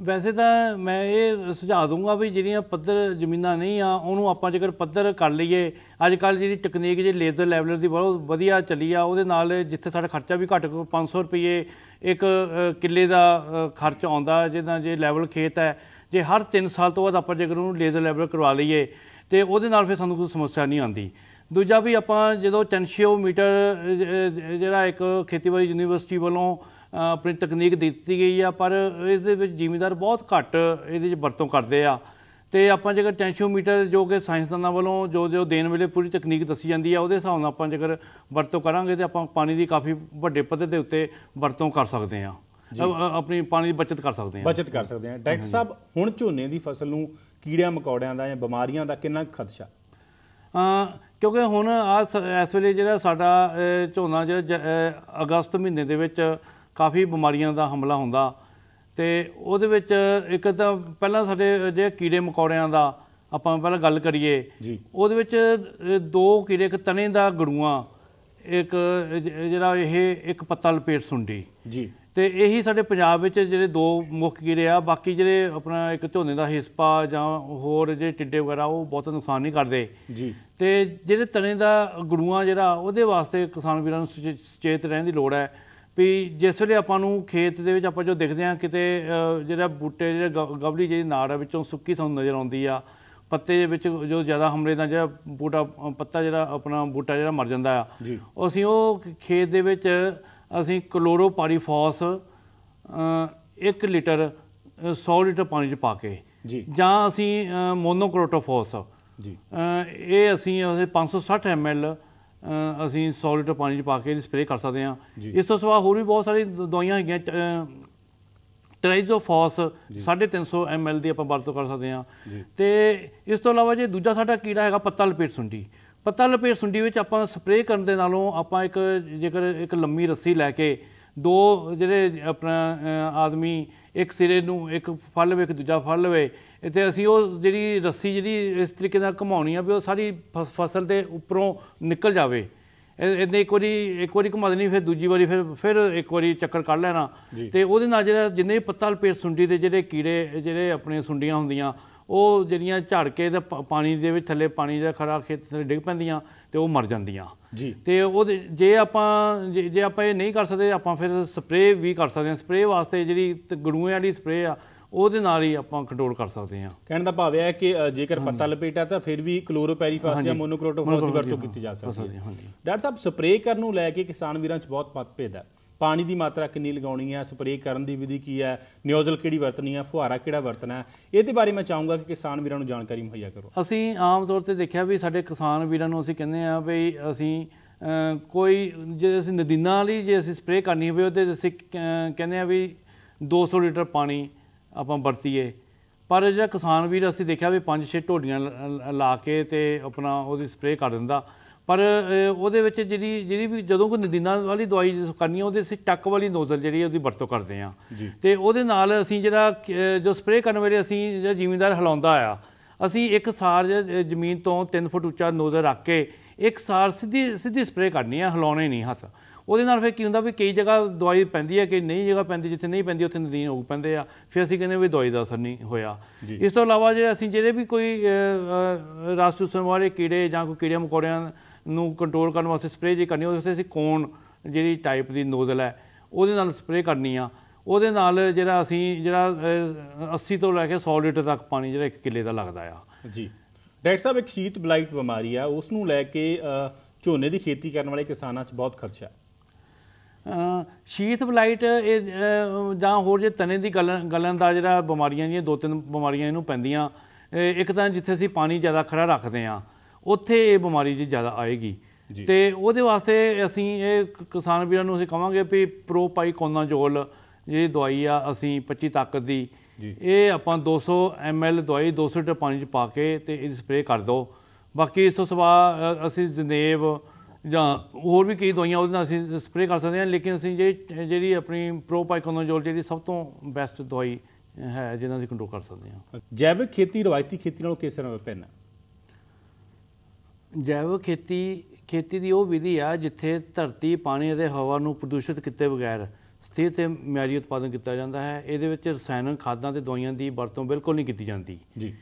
ਵੈਸੇ ਤਾਂ ਮੈਂ ਇਹ ਸੁਝਾਅ ਦੂੰਗਾ ਵੀ ਜਿਹੜੀਆਂ ਪੱਧਰ ਜ਼ਮੀਨਾਂ ਨਹੀਂ ਆ ਉਹਨੂੰ ਆਪਾਂ ਜੇਕਰ ਪੱਧਰ ਕਰ ਲਈਏ ਅੱਜ ਕੱਲ ਜਿਹੜੀ ਟੈਕਨੀਕ ਜੇ ਲੇਜ਼ਰ ਲੈਵਲਰ ਦੀ ਬਹੁਤ ਵਧੀਆ ਚੱਲੀ ਆ ਉਹਦੇ ਨਾਲ ਜਿੱਥੇ ਸਾਡਾ ਖਰਚਾ ਵੀ ਘੱਟ 500 ਰੁਪਏ ਇੱਕ ਕਿੱਲੇ ਦਾ ਖਰਚ ਆਉਂਦਾ ਜਿਹਦਾ ਜੇ ਲੈਵਲ ਖੇਤ ਹੈ, ਜੇ ਹਰ 3 ਸਾਲ ਤੋਂ ਬਾਅਦ ਆਪਾਂ ਜੇਕਰ ਉਹਨੂੰ ਲੇਜ਼ਰ ਲੈਵਲ ਕਰਵਾ ਲਈਏ, ਤੇ ਉਹਦੇ ਨਾਲ ਫਿਰ ਸਾਨੂੰ ਕੋਈ ਸਮੱਸਿਆ ਨਹੀਂ ਆਉਂਦੀ। ਦੂਜਾ ਵੀ ਆਪਾਂ ਜਦੋਂ ਟੈਂਸ਼ੀਓਮੀਟਰ ਜਿਹੜਾ ਇੱਕ ਖੇਤੀਬਾੜੀ ਯੂਨੀਵਰਸਿਟੀ ਵੱਲੋਂ ਆਪਣੀ ਤਕਨੀਕ ਦਿੱਤੀ ਗਈ ਆ, ਪਰ ਇਹਦੇ ਵਿੱਚ ਜ਼ਿਮੀਦਾਰ ਬਹੁਤ ਘੱਟ ਇਹਦੇ ਵਿੱਚ ਵਰਤੋਂ ਕਰਦੇ ਆ। ਤੇ ਆਪਾਂ ਜੇਕਰ ਟੈਂਸ਼ੀਓਮੀਟਰ ਜੋ ਕਿ ਸਾਇੰਸਦਾਨਾਂ ਵੱਲੋਂ ਜੋ ਜੋ ਦੇਣ ਵੇਲੇ ਪੂਰੀ ਤਕਨੀਕ ਦੱਸੀ ਜਾਂਦੀ ਆ ਉਹਦੇ ਹਿਸਾਬ ਨਾਲ ਆਪਾਂ ਜੇਕਰ ਵਰਤੋਂ ਕਰਾਂਗੇ ਤੇ ਆਪਾਂ ਪਾਣੀ ਦੀ ਕਾਫੀ ਵੱਡੇ ਪੱਧਰ ਦੇ ਉੱਤੇ ਵਰਤੋਂ ਕਰ ਸਕਦੇ ਆ ਆਪਣੀ ਪਾਣੀ ਦੀ ਬਚਤ ਕਰ ਸਕਦੇ ਆ ਬਚਤ ਕਰ ਸਕਦੇ ਹਾਂ। ਡਾਕਟਰ ਸਾਹਿਬ ਹੁਣ ਝੋਨੇ ਦੀ ਫਸਲ ਨੂੰ ਕੀੜਿਆਂ ਮਕੌੜਿਆਂ ਦਾ ਜਾਂ ਬਿਮਾਰੀਆਂ ਦਾ ਕਿੰਨਾ ਅ, ਕਿਉਂਕਿ ਹੁਣ ਆ ਇਸ ਵੇਲੇ ਜਿਹੜਾ ਸਾਡਾ ਝੋਨਾ ਜਿਹੜਾ ਅਗਸਤ ਮਹੀਨੇ ਦੇ ਵਿੱਚ ਕਾਫੀ ਬਿਮਾਰੀਆਂ ਦਾ ਹਮਲਾ ਹੁੰਦਾ। ਤੇ ਉਹਦੇ ਵਿੱਚ ਇੱਕ ਤਾਂ ਪਹਿਲਾਂ ਸਾਡੇ ਜਿਹੜੇ ਕੀੜੇ ਮਕੌੜਿਆਂ ਦਾ ਆਪਾਂ ਪਹਿਲਾਂ ਗੱਲ ਕਰੀਏ ਜੀ। ਉਹਦੇ ਵਿੱਚ ਦੋ ਕੀੜੇ ਇੱਕ ਤਣੇ ਦਾ ਗੜੂਆਂ ਇੱਕ ਜ- ਜਿਹੜਾ ਇਹ ਇੱਕ ਪੱਤਾ ਲਪੇਟ ਸੁੰਡੀ। ਜੀ। ਤੇ ਇਹੀ ਸਾਡੇ ਪੰਜਾਬ ਵਿੱਚ ਜਿਹੜੇ ਦੋ ਮੁੱਖ ਕੀੜੇ ਆ ਬਾਕੀ ਜਿਹੜੇ ਆਪਣਾ ਇੱਕ ਝੋਨੇ ਦਾ ਹਿਸਪਾ ਜਾਂ ਹੋਰ ਜਿਹੜੇ ਟਿੱਡੇ ਵਗੈਰਾ ਉਹ ਬਹੁਤ ਨੁਕਸਾਨ ਨਹੀਂ ਕਰਦੇ। ਜੀ। ਤੇ ਜਿਹੜੇ ਤਣੇ ਦਾ ਗੜੂਆਂ ਜਿਹੜਾ ਉਹਦੇ ਵਾਸਤੇ ਕਿਸਾਨ ਵੀਰਾਂ ਨੂੰ ਸੁਚੇ- ਸੁਚੇਤ ਰਹਿਣ ਦੀ ਲੋੜ ਹੈ। ਵੀ ਜਿਸ ਵੇਲੇ ਆਪਾਂ ਨੂੰ ਖੇਤ ਦੇ ਵਿੱਚ ਆਪਾਂ ਜੋ ਦੇਖਦੇ ਹਾਂ ਕਿਤੇ ਜਿਹੜਾ ਬੂਟੇ ਜਿਹੜੇ ਗਵਲੀ ਜਿਹੜੀ ਨਾੜ ਹੈ ਵਿੱਚੋਂ ਸੁੱਕੀ ਸਾਨੂੰ ਨਜ਼ਰ ਆਉਂਦੀ ਆ ਪੱਤੇ ਦੇ ਵਿੱਚ ਜੋ ਜ਼ਿਆਦਾ ਹਮਲੇ ਨਾਲ ਜਿਹੜਾ ਬੂਟਾ ਪੱਤਾ ਜਿਹੜਾ ਆਪਣਾ ਬੂਟਾ ਜਿਹੜਾ ਮਰ ਜਾਂਦਾ ਆ। ਅਸੀਂ ਉਹ ਖੇਤ ਦੇ ਵਿੱਚ ਅਸੀਂ ਕਲੋਰੋਪਾਰੀਫਾਸ 1 ਲੀਟਰ ਅ, 100 ਲੀਟਰ ਪਾਣੀ ਚ ਪਾ ਕੇ ਜੀ। ਅਸੀਂ ਅ, ਮੋਨੋਕ੍ਰੋਟੋਫਾਸ। ਜੀ। ਇਹ ਅਸੀਂ ਉਹਦੇ 560 ml ਅ, ਅਸੀਂ 100 ਲੀਟਰ ਪਾਣੀ ਚ ਪਾ ਕੇ ਸਪਰੇਅ ਕਰ ਸਕਦੇ ਹਾਂ। ਇਸ ਤੋਂ ਸਿਵਾ ਹੋਰ ਵੀ ਬਹੁਤ ਸਾਰੀ ਦਵਾਈਆਂ ਹੈਗੀਆਂ ਟ੍ਰਾਈਜ਼ੋਫਾਸ 350 ml ਦੀ ਆਪਾਂ ਵਰਤੋਂ ਕਰ ਸਕਦੇ ਹਾਂ। ਤੇ ਇਸ ਤੋਂ ਇਲਾਵਾ ਜੇ ਦੂਜਾ ਸਾਡਾ ਕੀੜਾ ਹੈਗਾ ਪੱਤਾ ਲਪੇਟ ਸੁੰਡੀ ਪੱਤਾ ਲਪੇਟ ਸੁੰਡੀ ਵਿੱਚ ਆਪਾਂ ਸਪਰੇਅ ਕਰਨ ਦੇ ਨਾਲੋਂ ਆਪਾਂ ਇੱਕ ਜੇਕਰ ਇੱਕ ਲੰਮੀ ਰੱਸੀ ਲੈ ਕੇ ਦੋ ਜਿਹੜੇ ਆਪਣਾ ਆਦਮੀ ਇੱਕ ਸਿਰੇ ਨੂੰ ਇੱਕ ਫੜ ਲਵੇ ਇੱਕ ਦੂਜਾ ਫੜ ਲਵੇ ਤੇ ਅਸੀਂ ਉਹ ਜਿਹੜੀ ਰੱਸੀ ਜਿਹੜੀ ਇਸ ਤਰੀਕੇ ਨਾਲ ਘੁਮਾਉਣੀ ਆ ਵੀ ਉਹ ਸਾਰੀ ਫਸਲ ਦੇ ਉੱਪਰੋਂ ਨਿਕਲ ਜਾਵੇ। ਇਹ- ਇਹਨੇ ਇੱਕ ਵਾਰੀ ਇੱਕ ਵਾਰੀ ਘੁਮਾ ਦੇਣੀ ਫਿਰ ਦੂਜੀ ਵਾਰੀ ਫਿਰ ਫਿਰ ਇੱਕ ਵਾਰੀ ਚੱਕਰ ਕੱਢ ਲੈਣਾ। ਤੇ ਉਹਦੇ ਨਾਲ ਜਿਹੜਾ ਜਿੰਨੇ ਪੱਤਾ ਲਪੇਟ ਸੁੰਡੀ ਦੇ ਜਿਹੜੇ ਕੀੜੇ ਜਿਹੜੇ ਆਪਣੀਆਂ ਸੁੰਡੀਆਂ ਹੁੰਦੀਆਂ ਉਹ ਜਿਹੜੀਆਂ ਝੜ ਕੇ ਤੇ ਪਾਣੀ ਦੇ ਵਿੱਚ ਥੱਲੇ ਪਾਣੀ ਦਾ ਖਰਾ ਖੇਤ ਥੱਲੇ ਡਿੱਗ ਪੈਂਦੀਆਂ ਤੇ ਉਹ ਮਰ ਜਾਂਦੀਆਂ। ਜੀ। ਤੇ ਉਹਦੇ ਜੇ ਆਪਾਂ ਜੇ ਜੇ ਆਪਾਂ ਇਹ ਨਹੀਂ ਕਰ ਸਕਦੇ ਆਪਾਂ ਫਿਰ ਸਪਰੇਅ ਵੀ ਕਰ ਸਕਦੇ ਹਾਂ। ਸਪਰੇਅ ਵਾਸਤੇ ਜਿਹੜੀ ਗੜੂਏ ਵਾਲੀ ਸਪਰੇਅ ਆ ਉਹਦੇ ਨਾਲ ਹੀ ਆਪਾਂ ਕੰਟਰੋਲ ਕਰ ਸਕਦੇ ਹਾਂ। ਕਹਿਣ ਦਾ ਭਾਵ ਇਹ ਹੈ ਕਿ ਜੇਕਰ ਪੱਤਾ ਲਪੇਟਾ ਤਾਂ ਫਿਰ ਵੀ ਕਲੋਰੋਪੈਰੀਫਾਸ ਜਾਂ। ਮੋਨੋਕ੍ਰੋਟੋਫਾਸ ਦੀ ਵਰਤੋਂ ਕੀਤੀ ਜਾ ਸਕਦੀ ਹੈ। ਡਾਕਟਰ ਸਾਹਿਬ ਸਪਰੇਅ ਕਰਨ ਨੂੰ ਲੈ ਕੇ ਕਿਸਾਨ ਵੀਰਾਂ 'ਚ ਬਹੁਤ ਮਤਭੇਦ ਹੈ। ਪਾਣੀ ਦੀ ਮਾਤਰਾ ਕਿੰਨੀ ਲਗਾਉਣੀ ਹੈ ਸਪਰੇਅ ਕਰਨ ਦੀ ਵਿਧੀ ਕੀ ਹੈ ਨਿਓਜ਼ਲ ਕਿਹੜੀ ਵਰਤਣੀ ਹੈ ਫੁਹਾਰਾ ਕਿਹੜਾ ਵਰਤਣਾ ਹੈ ਇਹਦੇ ਬਾਰੇ ਮੈਂ ਚਾਹੂੰਗਾ ਕਿ ਕਿਸਾਨ ਵੀਰਾਂ ਨੂੰ ਜਾਣਕਾਰੀ ਮੁਹੱਈਆ ਕਰੋ। ਅਸੀਂ ਆਮ ਤੌਰ ਤੇ ਦੇਖਿਆ ਵੀ ਸਾਡੇ ਕਿਸਾਨ ਵੀਰਾਂ ਨੂੰ ਅਸੀਂ ਕਹਿੰਦੇ ਆ ਵੀ ਅਸੀਂ ਕੋਈ ਜੇ ਅਸੀਂ ਨਦੀਨਾਂ ਵਾਲੀ ਜੇ ਅਸੀਂ ਸਪਰੇਅ ਕਰਨੀ ਹੋਵੇ ਉਹਦੇ ਅਸੀਂ ਕਹਿੰਦੇ ਆ ਵੀ 200 ਲੀਟਰ ਪਾਣੀ ਆਪਾਂ ਵਰਤੀਏ। ਪਰ ਜਿਹੜਾ ਕਿਸਾਨ ਵੀਰ ਅਸੀਂ ਦੇਖਿਆ ਵੀ 5-6 ਢੋਲੀਆਂ ਲ- ਕੇ ਤੇ ਆਪਣਾ ਉਹਦੀ ਸਪਰੇਅ ਕਰ ਦਿੰਦਾ। ਪਰ ਉਹਦੇ ਵਿੱਚ ਜਿਹੜੀ ਜਿਹੜੀ ਵੀ ਜਦੋਂ ਕੋਈ ਨਦੀਨਾਂ ਵਾਲੀ ਦਵਾਈ ਕਰਨੀ ਆ ਉਹਦੇ ਅਸੀਂ ਟੱਕ ਵਾਲੀ ਨੋਜ਼ਲ ਜਿਹੜੀ ਉਹਦੀ ਵਰਤੋਂ ਕਰਦੇ ਆ। ਤੇ ਉਹਦੇ ਨਾਲ ਅਸੀਂ ਜਿਹੜਾ ਜੋ ਸਪਰੇਅ ਕਰਨ ਵੇਲੇ ਅਸੀਂ ਜਿਹੜਾ ਜ਼ਿਮੀਂਦਾਰ ਹਿਲਾਉਂਦਾ ਆ ਅਸੀਂ ਇੱਕ ਸਾਰ ਜ਼ਮੀਨ ਤੋਂ 3 ਫੁੱਟ ਉੱਚਾ ਨੋਜ਼ਲ ਰੱਖ ਕੇ ਇੱਕ ਸਾਰ ਸਿੱਧੀ ਸਿੱਧੀ ਸਪਰੇਅ ਕਰਨੀ ਆ ਹਿਲਾਉਣੇ ਨਹੀਂ ਹੱਥ। ਉਹਦੇ ਨਾਲ ਫਿਰ ਕੀ ਹੁੰਦਾ ਵੀ ਕਈ ਜਗ੍ਹਾ ਦਵਾਈ ਪੈਂਦੀ ਹੈ ਕਿ ਨਹੀਂ ਜਗ੍ਹਾ ਪੈਂਦੀ ਜਿੱਥੇ ਨਹੀਂ ਪੈਂਦੀ ਉੱਥੇ ਨਦੀਨ ਹੋ ਪੈਂਦੇ ਆ। ਫਿਰ ਅਸੀਂ ਕਹਿੰਦੇ ਵੀ ਦਵਾਈ ਦਾ ਅਸਰ ਨਹੀਂ ਹੋਇਆ। ਇਸ ਤੋਂ ਇਲਾਵਾ ਜੇ ਅਸੀਂ ਜਿਹੜੇ ਵੀ ਕੋਈ ਰਸ ਚੂਸਣ ਵਾਲੇ ਕੀੜੇ ਜਾਂ ਕੋਈ ਕੀੜੇ ਮਕੌੜਿਆਂ ਨੂੰ ਕੰਟਰੋਲ ਕਰਨ ਵਾਸਤੇ ਸਪਰੇਅ ਜੇ ਕਰਨੀ ਉਹਦੇ ਵਾਸਤੇ ਅਸੀਂ ਕੋਨ ਜਿਹੜੀ ਟਾਈਪ ਦੀ ਨੋਜ਼ਲ ਹੈ ਉਹਦੇ ਨਾਲ ਸਪਰੇਅ ਕਰਨੀ ਆ। ਉਹਦੇ ਨਾਲ ਜਿਹੜਾ ਅਸੀਂ ਜਿਹੜਾ ਅ, 80 ਤੋਂ ਲੈ ਕੇ 100 ਲੀਟਰ ਤੱਕ ਪਾਣੀ ਜਿਹੜਾ ਇੱਕ ਕਿੱਲੇ ਦਾ ਲੱਗਦਾ ਆ। ਜੀ। ਡਾਕਟਰ ਸਾਹਿਬ ਇੱਕ ਸ਼ੀਤ ਬਲਾਈਟ ਬਿਮਾਰੀ ਆ ਉਸ ਨੂੰ ਲੈ ਕੇ ਝੋਨੇ ਦੀ ਖੇਤੀ ਕਰਨ ਵਾਲੇ ਕਿਸਾਨਾਂ 'ਚ ਬਹੁਤ ਖਦਸ਼ਾ ਹੈ ਸ਼ੀਤ ਬਲਾਈਟ ਇਹ ਜਾਂ ਹੋਰ ਜੇ ਤਣੇ ਦੀ ਗਲਨ ਗਲਨ ਦਾ ਜਿਹੜਾ ਬਿਮਾਰੀਆਂ ਦੀਆਂ ਦੋ ਤਿੰਨ ਬਿਮਾਰੀਆਂ ਇਹਨੂੰ ਪੈਂਦੀਆਂ ਇਹ ਇੱਕ ਤਾਂ ਜਿੱਥੇ ਅਸੀਂ ਪਾਣੀ ਜ਼ਿਆਦਾ ਖੜਾ ਰੱਖਦੇ ਆ ਉੱਥੇ ਇਹ ਬਿਮਾਰੀ ਜੀ ਜ਼ਿਆਦਾ ਆਏਗੀ। ਤੇ ਉਹਦੇ ਵਾਸਤੇ ਅਸੀਂ ਇਹ ਕਿਸਾਨ ਵੀਰਾਂ ਨੂੰ ਅਸੀਂ ਕਵਾਂਗੇ ਵੀ ਪ੍ਰੋਪਾਈਕੋਨਾਜੋਲ ਜਿਹੜੀ ਦਵਾਈ ਆ ਅਸੀਂ 25 ਤਾਕਤ ਦੀ। ਇਹ ਆਪਾਂ 200 ml ਦਵਾਈ 200 ਲੀਟਰ ਪਾਣੀ ਚ ਪਾ ਕੇ ਤੇ ਇਹਦੀ ਸਪਰੇਅ ਕਰ ਦਿਓ ਬਾਕੀ ਇਸ ਤੋਂ ਸਿਵਾ ਅਸੀਂ ਜ਼ਨੇਬ ਜਾਂ ਹੋਰ ਵੀ ਕਈ ਦਵਾਈਆਂ ਉਹਦੇ ਨਾਲ ਅਸੀਂ ਸਪਰੇਅ ਕਰ ਸਕਦੇ ਹਾਂ ਲੇਕਿਨ ਅਸੀਂ ਜਿਹੜੀ ਜਿਹੜੀ ਆਪਣੀ ਪ੍ਰੋਪਾਈਕੋਨਾਜੋਲ ਜਿਹੜੀ ਸਭ ਤੋਂ ਬੈਸਟ ਦਵਾਈ ਹੈ ਜਿਹਨਾਂ ਅਸੀਂ ਕੰਟਰੋਲ ਕਰ ਸਕਦੇ ਹਾਂ। ਜੈਵਿਕ ਖੇਤੀ ਰਵਾਇਤੀ ਖੇਤੀ ਨਾਲੋਂ ਕਿਸ ਤਰ੍ਹਾਂ ਭਿੰਨ ਹੈ? ਜੈਵ ਖੇਤੀ ਖੇਤੀ ਦੀ ਉਹ ਵਿਧੀ ਆ ਜਿੱਥੇ ਧਰਤੀ ਪਾਣੀ ਅਤੇ ਹਵਾ ਨੂੰ ਪ੍ਰਦੂਸ਼ਿਤ ਕੀਤੇ ਬਗੈਰ ਸਥਿਰ ਤੇ ਮਿਆਰੀ ਉਤਪਾਦਨ ਕੀਤਾ ਜਾਂਦਾ ਹੈ। ਇਹਦੇ ਵਿੱਚ ਰਸਾਇਣਕ ਖਾਦਾਂ ਤੇ ਦਵਾਈਆਂ ਦੀ ਵਰਤੋਂ ਬਿਲਕੁਲ ਨਹੀਂ ਕੀਤੀ ਜਾਂਦੀ। ਜੀ।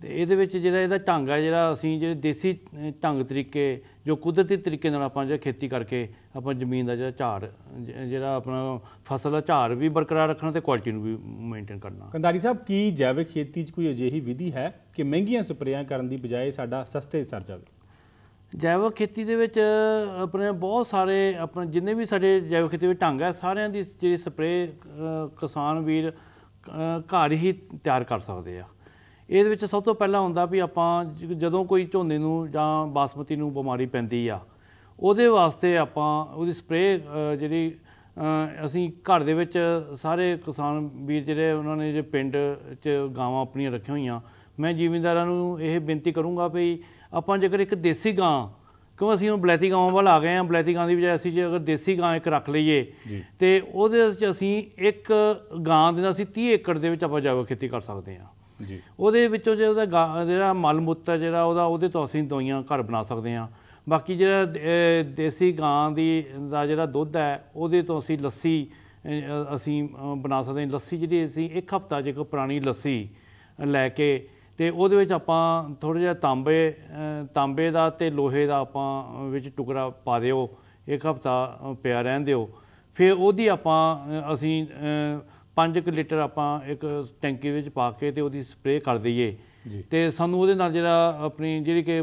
ਤੇ ਇਹਦੇ ਵਿੱਚ ਜਿਹੜਾ ਇਹਦਾ ਢੰਗ ਹੈ ਜਿਹੜਾ ਅਸੀਂ ਜਿਹੜੇ ਦੇਸੀ ਢੰਗ ਤਰੀਕੇ ਜੋ ਕੁਦਰਤੀ ਤਰੀਕੇ ਨਾਲ ਆਪਾਂ ਜਿਹੜਾ ਖੇਤੀ ਕਰਕੇ ਆਪਾਂ ਜ਼ਮੀਨ ਦਾ ਜਿਹੜਾ ਝਾੜ ਜਿਹੜਾ ਆਪਣਾ ਫਸਲ ਦਾ ਝਾੜ ਵੀ ਬਰਕਰਾਰ ਰੱਖਣਾ ਤੇ ਕੁਆਲਿਟੀ ਨੂੰ ਵੀ ਮੇਨਟੇਨ ਕਰਨਾ। ਕੰਦਾਰੀ ਸਾਹਿਬ ਕੀ ਜੈਵਿਕ ਖੇਤੀ 'ਚ ਕੋਈ ਅਜਿਹੀ ਵਿਧੀ ਹੈ ਕਿ ਮਹਿੰਗੀਆਂ ਸਪਰੇਆਂ ਕਰਨ ਦੀ ਬਜਾਏ ਸਾਡਾ ਸਸਤੇ ਸਰ ਜਾਵੇ? ਜੈਵਿਕ ਖੇਤੀ ਦੇ ਵਿੱਚ ਆਪਣੇ ਬਹੁਤ ਸਾਰੇ ਆਪਣੇ ਜਿੰਨੇ ਵੀ ਸਾਡੇ ਜੈਵਿਕ ਖੇਤੀ ਵਿੱਚ ਢੰਗ ਹੈ ਸਾਰਿਆਂ ਦੀ ਜਿਹੜੀ ਸਪਰੇਅ ਅ, ਕਿਸਾਨ ਵੀਰ ਘਰ ਹੀ ਤਿਆਰ ਕਰ ਸਕਦੇ ਆ। ਇਹਦੇ ਵਿੱਚ ਸਭ ਤੋਂ ਪਹਿਲਾਂ ਹੁੰਦਾ ਵੀ ਆਪਾਂ ਜਦੋਂ ਕੋਈ ਝੋਨੇ ਨੂੰ ਜਾਂ ਬਾਸਮਤੀ ਨੂੰ ਬਿਮਾਰੀ ਪੈਂਦੀ ਆ ਉਹਦੇ ਵਾਸਤੇ ਆਪਾਂ ਉਹਦੀ ਸਪਰੇਅ ਜਿਹੜੀ ਅਸੀਂ ਘਰ ਦੇ ਵਿੱਚ ਸਾਰੇ ਕਿਸਾਨ ਵੀਰ ਜਿਹੜੇ ਉਹਨਾਂ ਨੇ ਜੇ ਪਿੰਡ 'ਚ ਗਾਵਾਂ ਆਪਣੀਆਂ ਰੱਖੀਆਂ ਹੋਈਆਂ ਮੈਂ ਜ਼ਿਮੀਂਦਾਰਾਂ ਨੂੰ ਇਹ ਬੇਨਤੀ ਕਰੂੰਗਾ ਵੀ ਆਪਾਂ ਜੇਕਰ ਇੱਕ ਦੇਸੀ ਗਾਂ ਕਿਉਂ ਅਸੀਂ ਹੁਣ ਬਲੈਤੀ ਗਾਵਾਂ ਵੱਲ ਆ ਗਏ ਹਾਂ ਬਲੈਤੀ ਗਾਂ ਦੀ ਬਜਾਏ ਅਸੀਂ ਜੇ ਅਗਰ ਦੇਸੀ ਗਾਂ ਇੱਕ ਰੱਖ ਲਈਏ। ਤੇ ਉਹਦੇ ਵਿੱਚ ਅਸੀਂ ਇੱਕ ਗਾਂ ਦੇ ਨਾਲ ਅਸੀਂ 30 ਏਕੜ ਦੇ ਵਿੱਚ ਆਪਾਂ ਜੈਵਿਕ ਖੇਤੀ ਕਰ ਸਕਦੇ ਹਾਂ ਜੀ। ਉਹਦੇ ਵਿੱਚੋਂ ਜੇ ਉਹਦਾ ਗਾ- ਜਿਹੜਾ ਮਲ ਮੁੱਤ ਹੈ ਜਿਹੜਾ ਉਹਦਾ ਉਹਦੇ ਤੋਂ ਅਸੀਂ ਦਵਾਈਆਂ ਘਰ ਬਣਾ ਸਕਦੇ ਹਾਂ। ਬਾਕੀ ਜਿਹੜਾ ਅਹ, ਦੇਸੀ ਗਾਂ ਦੀ ਦਾ ਜਿਹੜਾ ਦੁੱਧ ਹੈ ਉਹਦੇ ਤੋਂ ਅਸੀਂ ਲੱਸੀ ਅਸੀਂ ਬਣਾ ਸਕਦੇ ਹਾਂ। ਲੱਸੀ ਜਿਹੜੀ ਅਸੀਂ ਇੱਕ ਹਫ਼ਤਾ ਜੇ ਕੋਈ ਪੁਰਾਣੀ ਲੱਸੀ ਲੈ ਕੇ ਤੇ ਉਹਦੇ ਵਿੱਚ ਆਪਾਂ ਥੋੜਾ ਜਿਹਾ ਤਾਂਬੇ ਤਾਂਬੇ ਦਾ ਤੇ ਲੋਹੇ ਦਾ ਆਪਾਂ ਵਿੱਚ ਟੁਕੜਾ ਪਾ ਦਿਓ। ਇੱਕ ਹਫ਼ਤਾ ਪਿਆ ਰਹਿਣ ਦਿਓ। ਫਿਰ ਉਹਦੀ ਆਪਾਂ ਅਸੀਂ 5 ਲੀਟਰ ਆਪਾਂ ਇੱਕ ਟੈਂਕੀ ਵਿੱਚ ਪਾ ਕੇ ਤੇ ਉਹਦੀ ਸਪਰੇਅ ਕਰ ਦਈਏ। ਜੀ। ਤੇ ਸਾਨੂੰ ਉਹਦੇ ਨਾਲ ਜਿਹੜਾ ਆਪਣੀ ਜਿਹੜੀ ਕਿ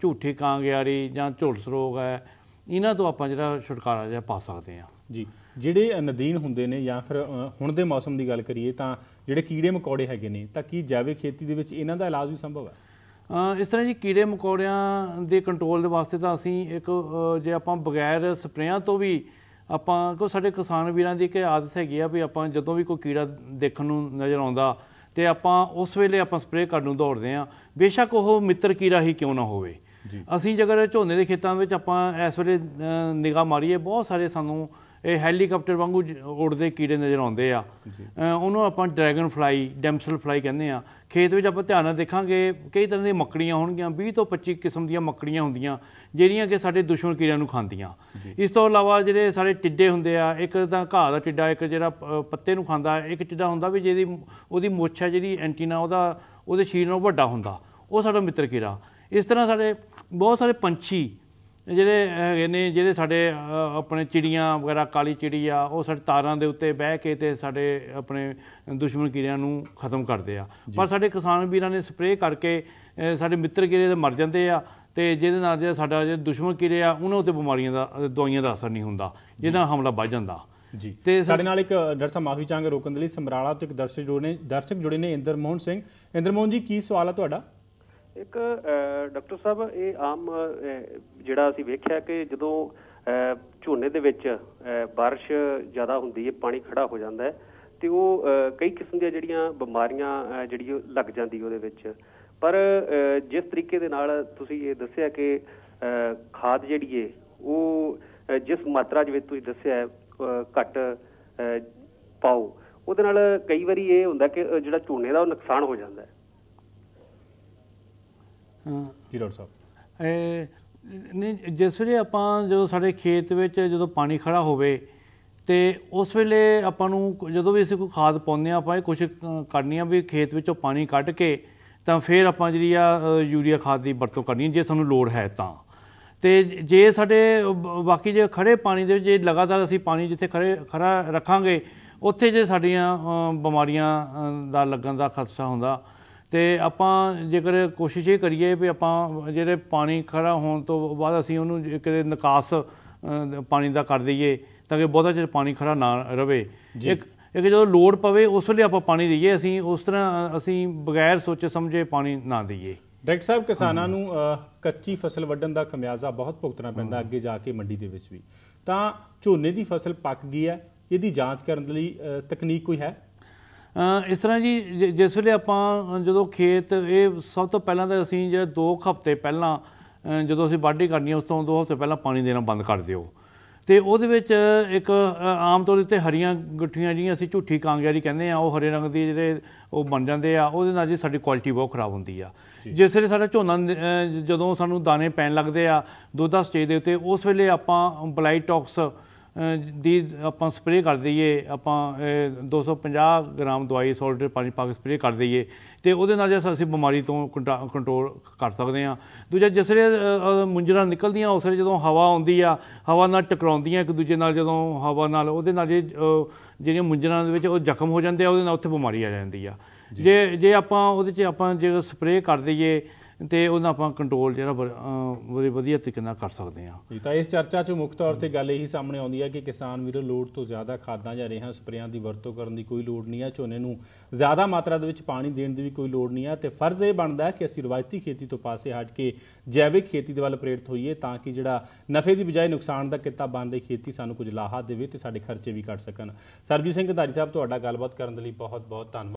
ਝੂਠੀ ਕਾਂਗਿਆਰੀ ਜਾਂ ਝੁਲਸ ਰੋਗ ਹੈ ਇਹਨਾਂ ਤੋਂ ਆਪਾਂ ਜਿਹੜਾ ਛੁਟਕਾਰਾ ਜਿਹਾ ਪਾ ਸਕਦੇ ਹਾਂ। ਜੀ। ਜਿਹੜੇ ਨਦੀਨ ਹੁੰਦੇ ਨੇ ਜਾਂ ਫਿਰ ਹੁਣ ਦੇ ਮੌਸਮ ਦੀ ਗੱਲ ਕਰੀਏ ਤਾਂ ਜਿਹੜੇ ਕੀੜੇ ਮਕੌੜੇ ਹੈਗੇ ਨੇ ਤਾਂ ਕੀ ਜੈਵਿਕ ਖੇਤੀ ਦੇ ਵਿੱਚ ਇਹਨਾਂ ਦਾ ਇਲਾਜ ਵੀ ਸੰਭਵ ਹੈ? ਇਸ ਤਰ੍ਹਾਂ ਜੀ ਕੀੜੇ ਮਕੌੜਿਆਂ ਦੇ ਕੰਟਰੋਲ ਦੇ ਵਾਸਤੇ ਤਾਂ ਅਸੀਂ ਇੱਕ ਜੇ ਆਪਾਂ ਬਗੈਰ ਸਪਰੇਆਂ ਤੋਂ ਵੀ ਆਪਾਂ ਕੋ ਸਾਡੇ ਕਿਸਾਨ ਵੀਰਾਂ ਦੀ ਇੱਕ ਆਦਤ ਹੈਗੀ ਆ ਵੀ ਆਪਾਂ ਜਦੋਂ ਵੀ ਕੋਈ ਕੀੜਾ ਦੇਖਣ ਨੂੰ ਨਜ਼ਰ ਆਉਂਦਾ ਤੇ ਆਪਾਂ ਉਸ ਵੇਲੇ ਆਪਾਂ ਸਪਰੇਅ ਕਰਨ ਨੂੰ ਦੌੜਦੇ ਆ ਬੇਸ਼ੱਕ ਉਹ ਮਿੱਤਰ ਕੀੜਾ ਹੀ ਕਿਉਂ ਨਾ ਹੋਵੇ। ਅਸੀਂ ਜੇਕਰ ਝੋਨੇ ਦੇ ਖੇਤਾਂ ਵਿੱਚ ਆਪਾਂ ਇਸ ਵੇਲੇ ਨਿਗਾਹ ਮਾਰੀਏ ਬਹੁਤ ਸਾਰੇ ਸਾਨੂੰ ਇਹ ਹੈਲੀਕਾਪਟਰ ਵਾਂਗੂ ਉੜਦੇ ਕੀੜੇ ਨਜ਼ਰ ਆਉਂਦੇ ਆ। ਉਹਨੂੰ ਆਪਾਂ ਡਰੈਗਨ ਫਲਾਈ ਡੈਮਸਲ ਫਲਾਈ ਕਹਿੰਦੇ ਆ। ਖੇਤ ਵਿੱਚ ਆਪਾਂ ਧਿਆਨ ਨਾਲ ਦੇਖਾਂਗੇ ਕਈ ਤਰ੍ਹਾਂ ਦੀਆਂ ਮੱਕੜੀਆਂ ਹੋਣਗੀਆਂ 20 ਤੋਂ 25 ਕਿਸਮ ਦੀਆਂ ਮੱਕੜੀਆਂ ਹੁੰਦੀਆਂ ਜਿਹੜੀਆਂ ਕਿ ਸਾਡੇ ਦੁਸ਼ਮਣ ਕੀੜਿਆਂ ਨੂੰ ਖਾਂਦੀਆਂ। ਇਸ ਤੋਂ ਇਲਾਵਾ ਜਿਹੜੇ ਸਾਡੇ ਟਿੱਡੇ ਹੁੰਦੇ ਆ ਇੱਕ ਤਾਂ ਘਾਹ ਦਾ ਟਿੱਡਾ ਇੱਕ ਜਿਹੜਾ ਪੱਤੇ ਨੂੰ ਖਾਂਦਾ ਇੱਕ ਟਿੱਡਾ ਹੁੰਦਾ ਵੀ ਜਿਹਦੀ ਉਹਦੀ ਮੁੱਛ ਹੈ ਜਿਹੜੀ ਐਂਟੀਨਾ ਉਹਦਾ ਉਹਦੇ ਸ਼ੀਰ ਨਾਲੋਂ ਵੱਡਾ ਹੁੰਦਾ ਉਹ ਸਾਡਾ ਮਿੱਤਰ ਕੀੜਾ। ਇਸ ਤਰ੍ਹਾਂ ਸਾਡੇ ਬਹੁਤ ਸਾਰੇ ਪੰਛੀ ਜਿਹੜੇ ਹੈਗੇ ਨੇ ਜਿਹੜੇ ਸਾਡੇ ਆਪਣੇ ਚਿੜੀਆਂ ਵਗੈਰਾ ਕਾਲੀ ਚਿੜੀ ਆ ਉਹ ਸਾਡੇ ਤਾਰਾਂ ਦੇ ਉੱਤੇ ਬਹਿ ਕੇ ਤੇ ਸਾਡੇ ਆਪਣੇ ਦੁਸ਼ਮਣ ਕੀੜਿਆਂ ਨੂੰ ਖਤਮ ਕਰਦੇ ਆ। ਪਰ ਸਾਡੇ ਕਿਸਾਨ ਵੀਰਾਂ ਨੇ ਸਪਰੇਅ ਕਰਕੇ ਸਾਡੇ ਮਿੱਤਰ ਕੀੜੇ ਦੇ ਮਰ ਜਾਂਦੇ ਆ ਤੇ ਜਿਹਦੇ ਨਾਲ ਜਿਹੜਾ ਸਾਡਾ ਜਿਹੜਾ ਦੁਸ਼ਮਣ ਕੀੜੇ ਆ ਉਹਨਾਂ ਉੱਤੇ ਬਿਮਾਰੀਆਂ ਦਾ ਦਵਾਈਆਂ ਦਾ ਅਸਰ ਨਹੀਂ ਹੁੰਦਾ ਜਿਹਦੇ ਹਮਲਾ ਵੱਧ ਜਾਂਦਾ। ਜੀ। ਤੇ ਸਾਡੇ ਨਾਲ ਇੱਕ ਡਾਕਟਰ ਸਾਹਿਬ ਮਾਫੀ ਚਾਹਾਂਗੇ ਰੋਕਣ ਦੇ ਲਈ ਸਮਰਾਲਾ ਤੋਂ ਇੱਕ ਦਰਸ਼ਕ ਜੁੜੇ ਨੇ ਦਰਸ਼ਕ ਜੁੜੇ ਨੇ ਇੰਦਰ ਮੋਹਨ ਸਿੰਘ। ਇੰਦਰ ਮੋਹਨ ਜੀ ਕੀ ਸਵਾਲ ਹੈ ਤੁਹਾਡਾ? ਇੱਕ ਡਾਕਟਰ ਸਾਹਿਬ ਇਹ ਆਮ ਜਿਹੜਾ ਅਸੀਂ ਵੇਖਿਆ ਕਿ ਜਦੋਂ ਝੋਨੇ ਦੇ ਵਿੱਚ ਅਹ, ਬਾਰਿਸ਼ ਜ਼ਿਆਦਾ ਹੁੰਦੀ ਹੈ ਪਾਣੀ ਖੜਾ ਹੋ ਜਾਂਦਾ ਹੈ ਤੇ ਉਹ ਕਈ ਕਿਸਮ ਦੀਆਂ ਜਿਹੜੀਆਂ ਬਿਮਾਰੀਆਂ ਜਿਹੜੀ ਉਹ ਲੱਗ ਜਾਂਦੀ ਉਹਦੇ ਵਿੱਚ। ਪਰ ਜਿਸ ਤਰੀਕੇ ਦੇ ਨਾਲ ਤੁਸੀਂ ਇਹ ਦੱਸਿਆ ਕਿ ਖਾਦ ਜਿਹੜੀ ਹੈ ਉਹ ਜਿਸ ਮਾਤਰਾ ਦੇ ਵਿੱਚ ਤੁਸੀਂ ਦੱਸਿਆ ਹੈ, ਘੱਟ ਪਾਓ ਉਹਦੇ ਨਾਲ ਕਈ ਵਾਰੀ ਇਹ ਹੁੰਦਾ ਕਿ ਜਿਹੜਾ ਝੋਨੇ ਦਾ ਉਹ ਨੁਕਸਾਨ ਹੋ ਜਾਂਦਾ ਹੈ। ਹਾਂ ਜੀ ਡਾਕਟਰ ਸਾਹਿਬ। ਇਹ, ਨਹੀਂ, ਜਿਸ ਵੇਲੇ ਆਪਾਂ ਜਦੋਂ ਸਾਡੇ ਖੇਤ ਵਿੱਚ ਜਦੋਂ ਪਾਣੀ ਖੜਾ ਹੋਵੇ ਤੇ ਉਸ ਵੇਲੇ ਆਪਾਂ ਨੂੰ ਜਦੋਂ ਵੀ ਅਸੀਂ ਕੋਈ ਖਾਦ ਪਾਉਂਦੇ ਆ ਆਪਾਂ ਇਹ ਕੋਸ਼ਿਸ਼ ਕਰਨੀ ਆ ਵੀ ਖੇਤ ਵਿੱਚੋਂ ਪਾਣੀ ਕੱਢ ਕੇ ਤਾਂ ਫਿਰ ਆਪਾਂ ਜਿਹੜੀ ਆ ਯੂਰੀਆ ਖਾਦ ਦੀ ਵਰਤੋਂ ਕਰਨੀ ਜੇ ਸਾਨੂੰ ਲੋੜ ਹੈ ਤਾਂ। ਤੇ ਜੇ ਸਾਡੇ ਬਾਕੀ ਜੇ ਖੜੇ ਪਾਣੀ ਦੇ ਜੇ ਲਗਾਤਾਰ ਅਸੀਂ ਪਾਣੀ ਜਿੱਥੇ ਖੜੇ ਖੜਾ ਰੱਖਾਂਗੇ, ਉੱਥੇ ਜੇ ਸਾਡੀਆਂ ਬਿਮਾਰੀਆਂ ਦਾ ਲੱਗਣ ਦਾ ਖਦਸ਼ਾ ਹੁੰਦਾ ਤੇ ਆਪਾਂ ਜੇਕਰ ਕੋਸ਼ਿਸ਼ ਇਹ ਕਰੀਏ ਵੀ ਆਪਾਂ ਜਿਹੜੇ ਪਾਣੀ ਖੜਾ ਹੋਣ ਤੋਂ ਬਾਅਦ ਅਸੀਂ ਉਹਨੂੰ ਕਿਤੇ ਨਿਕਾਸ ਪਾਣੀ ਦਾ ਕਰ ਦਈਏ ਤਾਂ ਕਿ ਬਹੁਤਾ ਚਿਰ ਪਾਣੀ ਖੜਾ ਨਾ ਰਵੇ। ਇੱਕ ਇੱਕ ਜਦੋਂ ਲੋੜ ਪਵੇ ਉਸ ਵੇਲੇ ਆਪਾਂ ਪਾਣੀ ਦਈਏ ਅਸੀਂ ਉਸ ਤਰ੍ਹਾਂ ਅਸੀਂ ਬਗੈਰ ਸੋਚੇ ਸਮਝੇ ਪਾਣੀ ਨਾ ਦਈਏ। ਡਾਇਰੈਕਟਰ ਸਾਹਿਬ ਕਿਸਾਨਾਂ ਨੂੰ ਕੱਚੀ ਫਸਲ ਵੱਢਣ ਦਾ ਖਮਿਆਜ਼ਾ ਬਹੁਤ ਭੁਗਤਣਾ ਪੈਂਦਾ ਅੱਗੇ ਜਾ ਕੇ ਮੰਡੀ ਦੇ ਵਿੱਚ ਵੀ। ਤਾਂ ਝੋਨੇ ਦੀ ਫਸਲ ਪੱਕ ਗਈ ਹੈ ਇਹਦੀ ਜਾਂਚ ਕਰਨ ਲਈ ਤਕਨੀਕ ਕੋਈ ਹੈ? ਇਸ ਤਰ੍ਹਾਂ ਜੀ ਜਿਸ ਵੇਲੇ ਆਪਾਂ ਜਦੋਂ ਖੇਤ ਇਹ ਸਭ ਤੋਂ ਪਹਿਲਾਂ ਤਾਂ ਅਸੀਂ ਜਿਹੜਾ 2 ਹਫ਼ਤੇ ਪਹਿਲਾਂ ਜਦੋਂ ਅਸੀਂ ਵਾਢੀ ਕਰਨੀ ਉਸ ਤੋਂ 2 ਹਫ਼ਤੇ ਪਹਿਲਾਂ ਪਾਣੀ ਦੇਣਾ ਬੰਦ ਕਰ ਦਿਓ। ਤੇ ਉਹਦੇ ਵਿੱਚ ਇੱਕ ਆਮ ਤੌਰ ਉੱਤੇ ਹਰੀਆਂ ਗੁੱਠੀਆਂ ਜਿਹੜੀਆਂ ਅਸੀਂ ਝੂਠੀ ਕਾਂਗਿਆਰੀ ਕਹਿੰਦੇ ਆ ਉਹ ਹਰੇ ਰੰਗ ਦੀ ਜਿਹੜੇ ਉਹ ਬਣ ਜਾਂਦੇ ਆ ਉਹਦੇ ਨਾਲ ਜੀ ਸਾਡੀ ਕੁਆਲਿਟੀ ਬਹੁਤ ਖਰਾਬ ਹੁੰਦੀ ਆ। ਜਿਸ ਵੇਲੇ ਸਾਡਾ ਝੋਨਾ ਜਦੋਂ ਸਾਨੂੰ ਦਾਣੇ ਪੈਣ ਲੱਗਦੇ ਆ ਦੁੱਧਾ ਸਟੇਜ ਦੇ ਉੱਤੇ ਉਸ ਵੇਲੇ ਆਪਾਂ ਬਲਾਈਟੌਕਸ ਅ, ਦੀ ਆਪਾਂ ਸਪਰੇਅ ਕਰ ਦਈਏ ਆਪਾਂ ਅ, 250 ਗ੍ਰਾਮ ਦਵਾਈ 100 ਲੀਟਰ ਪਾਣੀ ਪਾ ਕੇ ਸਪਰੇਅ ਕਰ ਦਈਏ ਤੇ ਉਹਦੇ ਨਾਲ ਜਿਹੜਾ ਅਸੀਂ ਬਿਮਾਰੀ ਤੋਂ ਕੰਟਰੋਲ ਕਰ ਸਕਦੇ ਹਾਂ। ਦੂਜਾ ਜਿਸ ਵੇਲੇ ਮੁੰਜਰਾ ਨਿਕਲਦੀਆਂ ਉਸ ਵੇਲੇ ਜਦੋਂ ਹਵਾ ਆਉਂਦੀ ਆ ਹਵਾ ਨਾਲ ਟਕਰਾਉਂਦੀਆਂ ਇੱਕ ਦੂਜੇ ਨਾਲ ਜਦੋਂ ਹਵਾ ਨਾਲ ਉਹਦੇ ਨਾਲ ਜੇ ਜਿਹੜੀਆਂ ਮੁੰਜਰਾਂ ਦੇ ਵਿੱਚ ਉਹ ਜ਼ਖਮ ਹੋ ਜਾਂਦੇ ਆ ਉਹਦੇ ਨਾਲ ਉੱਥੇ ਬਿਮਾਰੀ ਆ ਜਾਂਦੀ ਆ। ਜੇ। ਜੇ ਆਪਾਂ ਉਹਦੇ 'ਚ ਆਪਾਂ ਜੇ ਸਪਰੇਅ ਕਰ ਦਈਏ ਤੇ ਉਹਨਾਂ ਆਪਾਂ ਕੰਟਰੋਲ ਜਿਹੜਾ ਬ- ਬੜੇ ਵਧੀਆ ਤਰੀਕੇ ਨਾਲ ਕਰ ਸਕਦੇ ਹਾਂ। ਜੀ, ਤਾਂ ਇਸ ਚਰਚਾ 'ਚ ਮੁੱਖ ਤੌਰ ਤੇ ਗੱਲ ਇਹੀ ਸਾਹਮਣੇ ਆਉਂਦੀ ਹੈ ਕਿ ਕਿਸਾਨ ਵੀਰੋ, ਲੋੜ ਤੋਂ ਜ਼ਿਆਦਾ ਖਾਦਾਂ ਜਾਂ ਰੇਹਾਂ ਸਪਰੇਆਂ ਦੀ ਵਰਤੋਂ ਕਰਨ ਦੀ ਕੋਈ ਲੋੜ ਨਹੀਂ ਹੈ। ਝੋਨੇ ਨੂੰ ਜ਼ਿਆਦਾ ਮਾਤਰਾ ਦੇ ਵਿੱਚ ਪਾਣੀ ਦੇਣ ਦੀ ਵੀ ਕੋਈ ਲੋੜ ਨਹੀਂ ਹੈ ਤੇ ਫਰਜ਼ ਇਹ ਬਣਦਾ ਹੈ ਕਿ ਅਸੀਂ ਰਵਾਇਤੀ ਖੇਤੀ ਤੋਂ ਪਾਸੇ ਹਟ ਕੇ ਜੈਵਿਕ ਖੇਤੀ ਦੇ ਵੱਲ ਪ੍ਰੇਰਿਤ ਹੋਈਏ ਤਾਂ ਕਿ ਜਿਹੜਾ ਨਫੇ ਦੀ ਬਜਾਏ ਨੁਕਸਾਨ ਦਾ ਕਿੱਤਾ ਬਣ ਰਹੀ ਖੇਤੀ ਸਾਨੂੰ ਕੁਝ ਲਾਹਾ ਦੇਵੇ ਤੇ ਸਾਡੇ ਖਰਚੇ ਵੀ ਘਟ ਸਕਣ। ਸਰਬਜੀਤ ਸਿੰਘ ਧਾਰੀ ਸਾਹਿਬ, ਤੁਹਾਡਾ ਗੱਲਬਾਤ ਕਰਨ ਦੇ ਲਈ ਬਹੁਤ ਬਹੁਤ ਧੰਨਵਾਦ।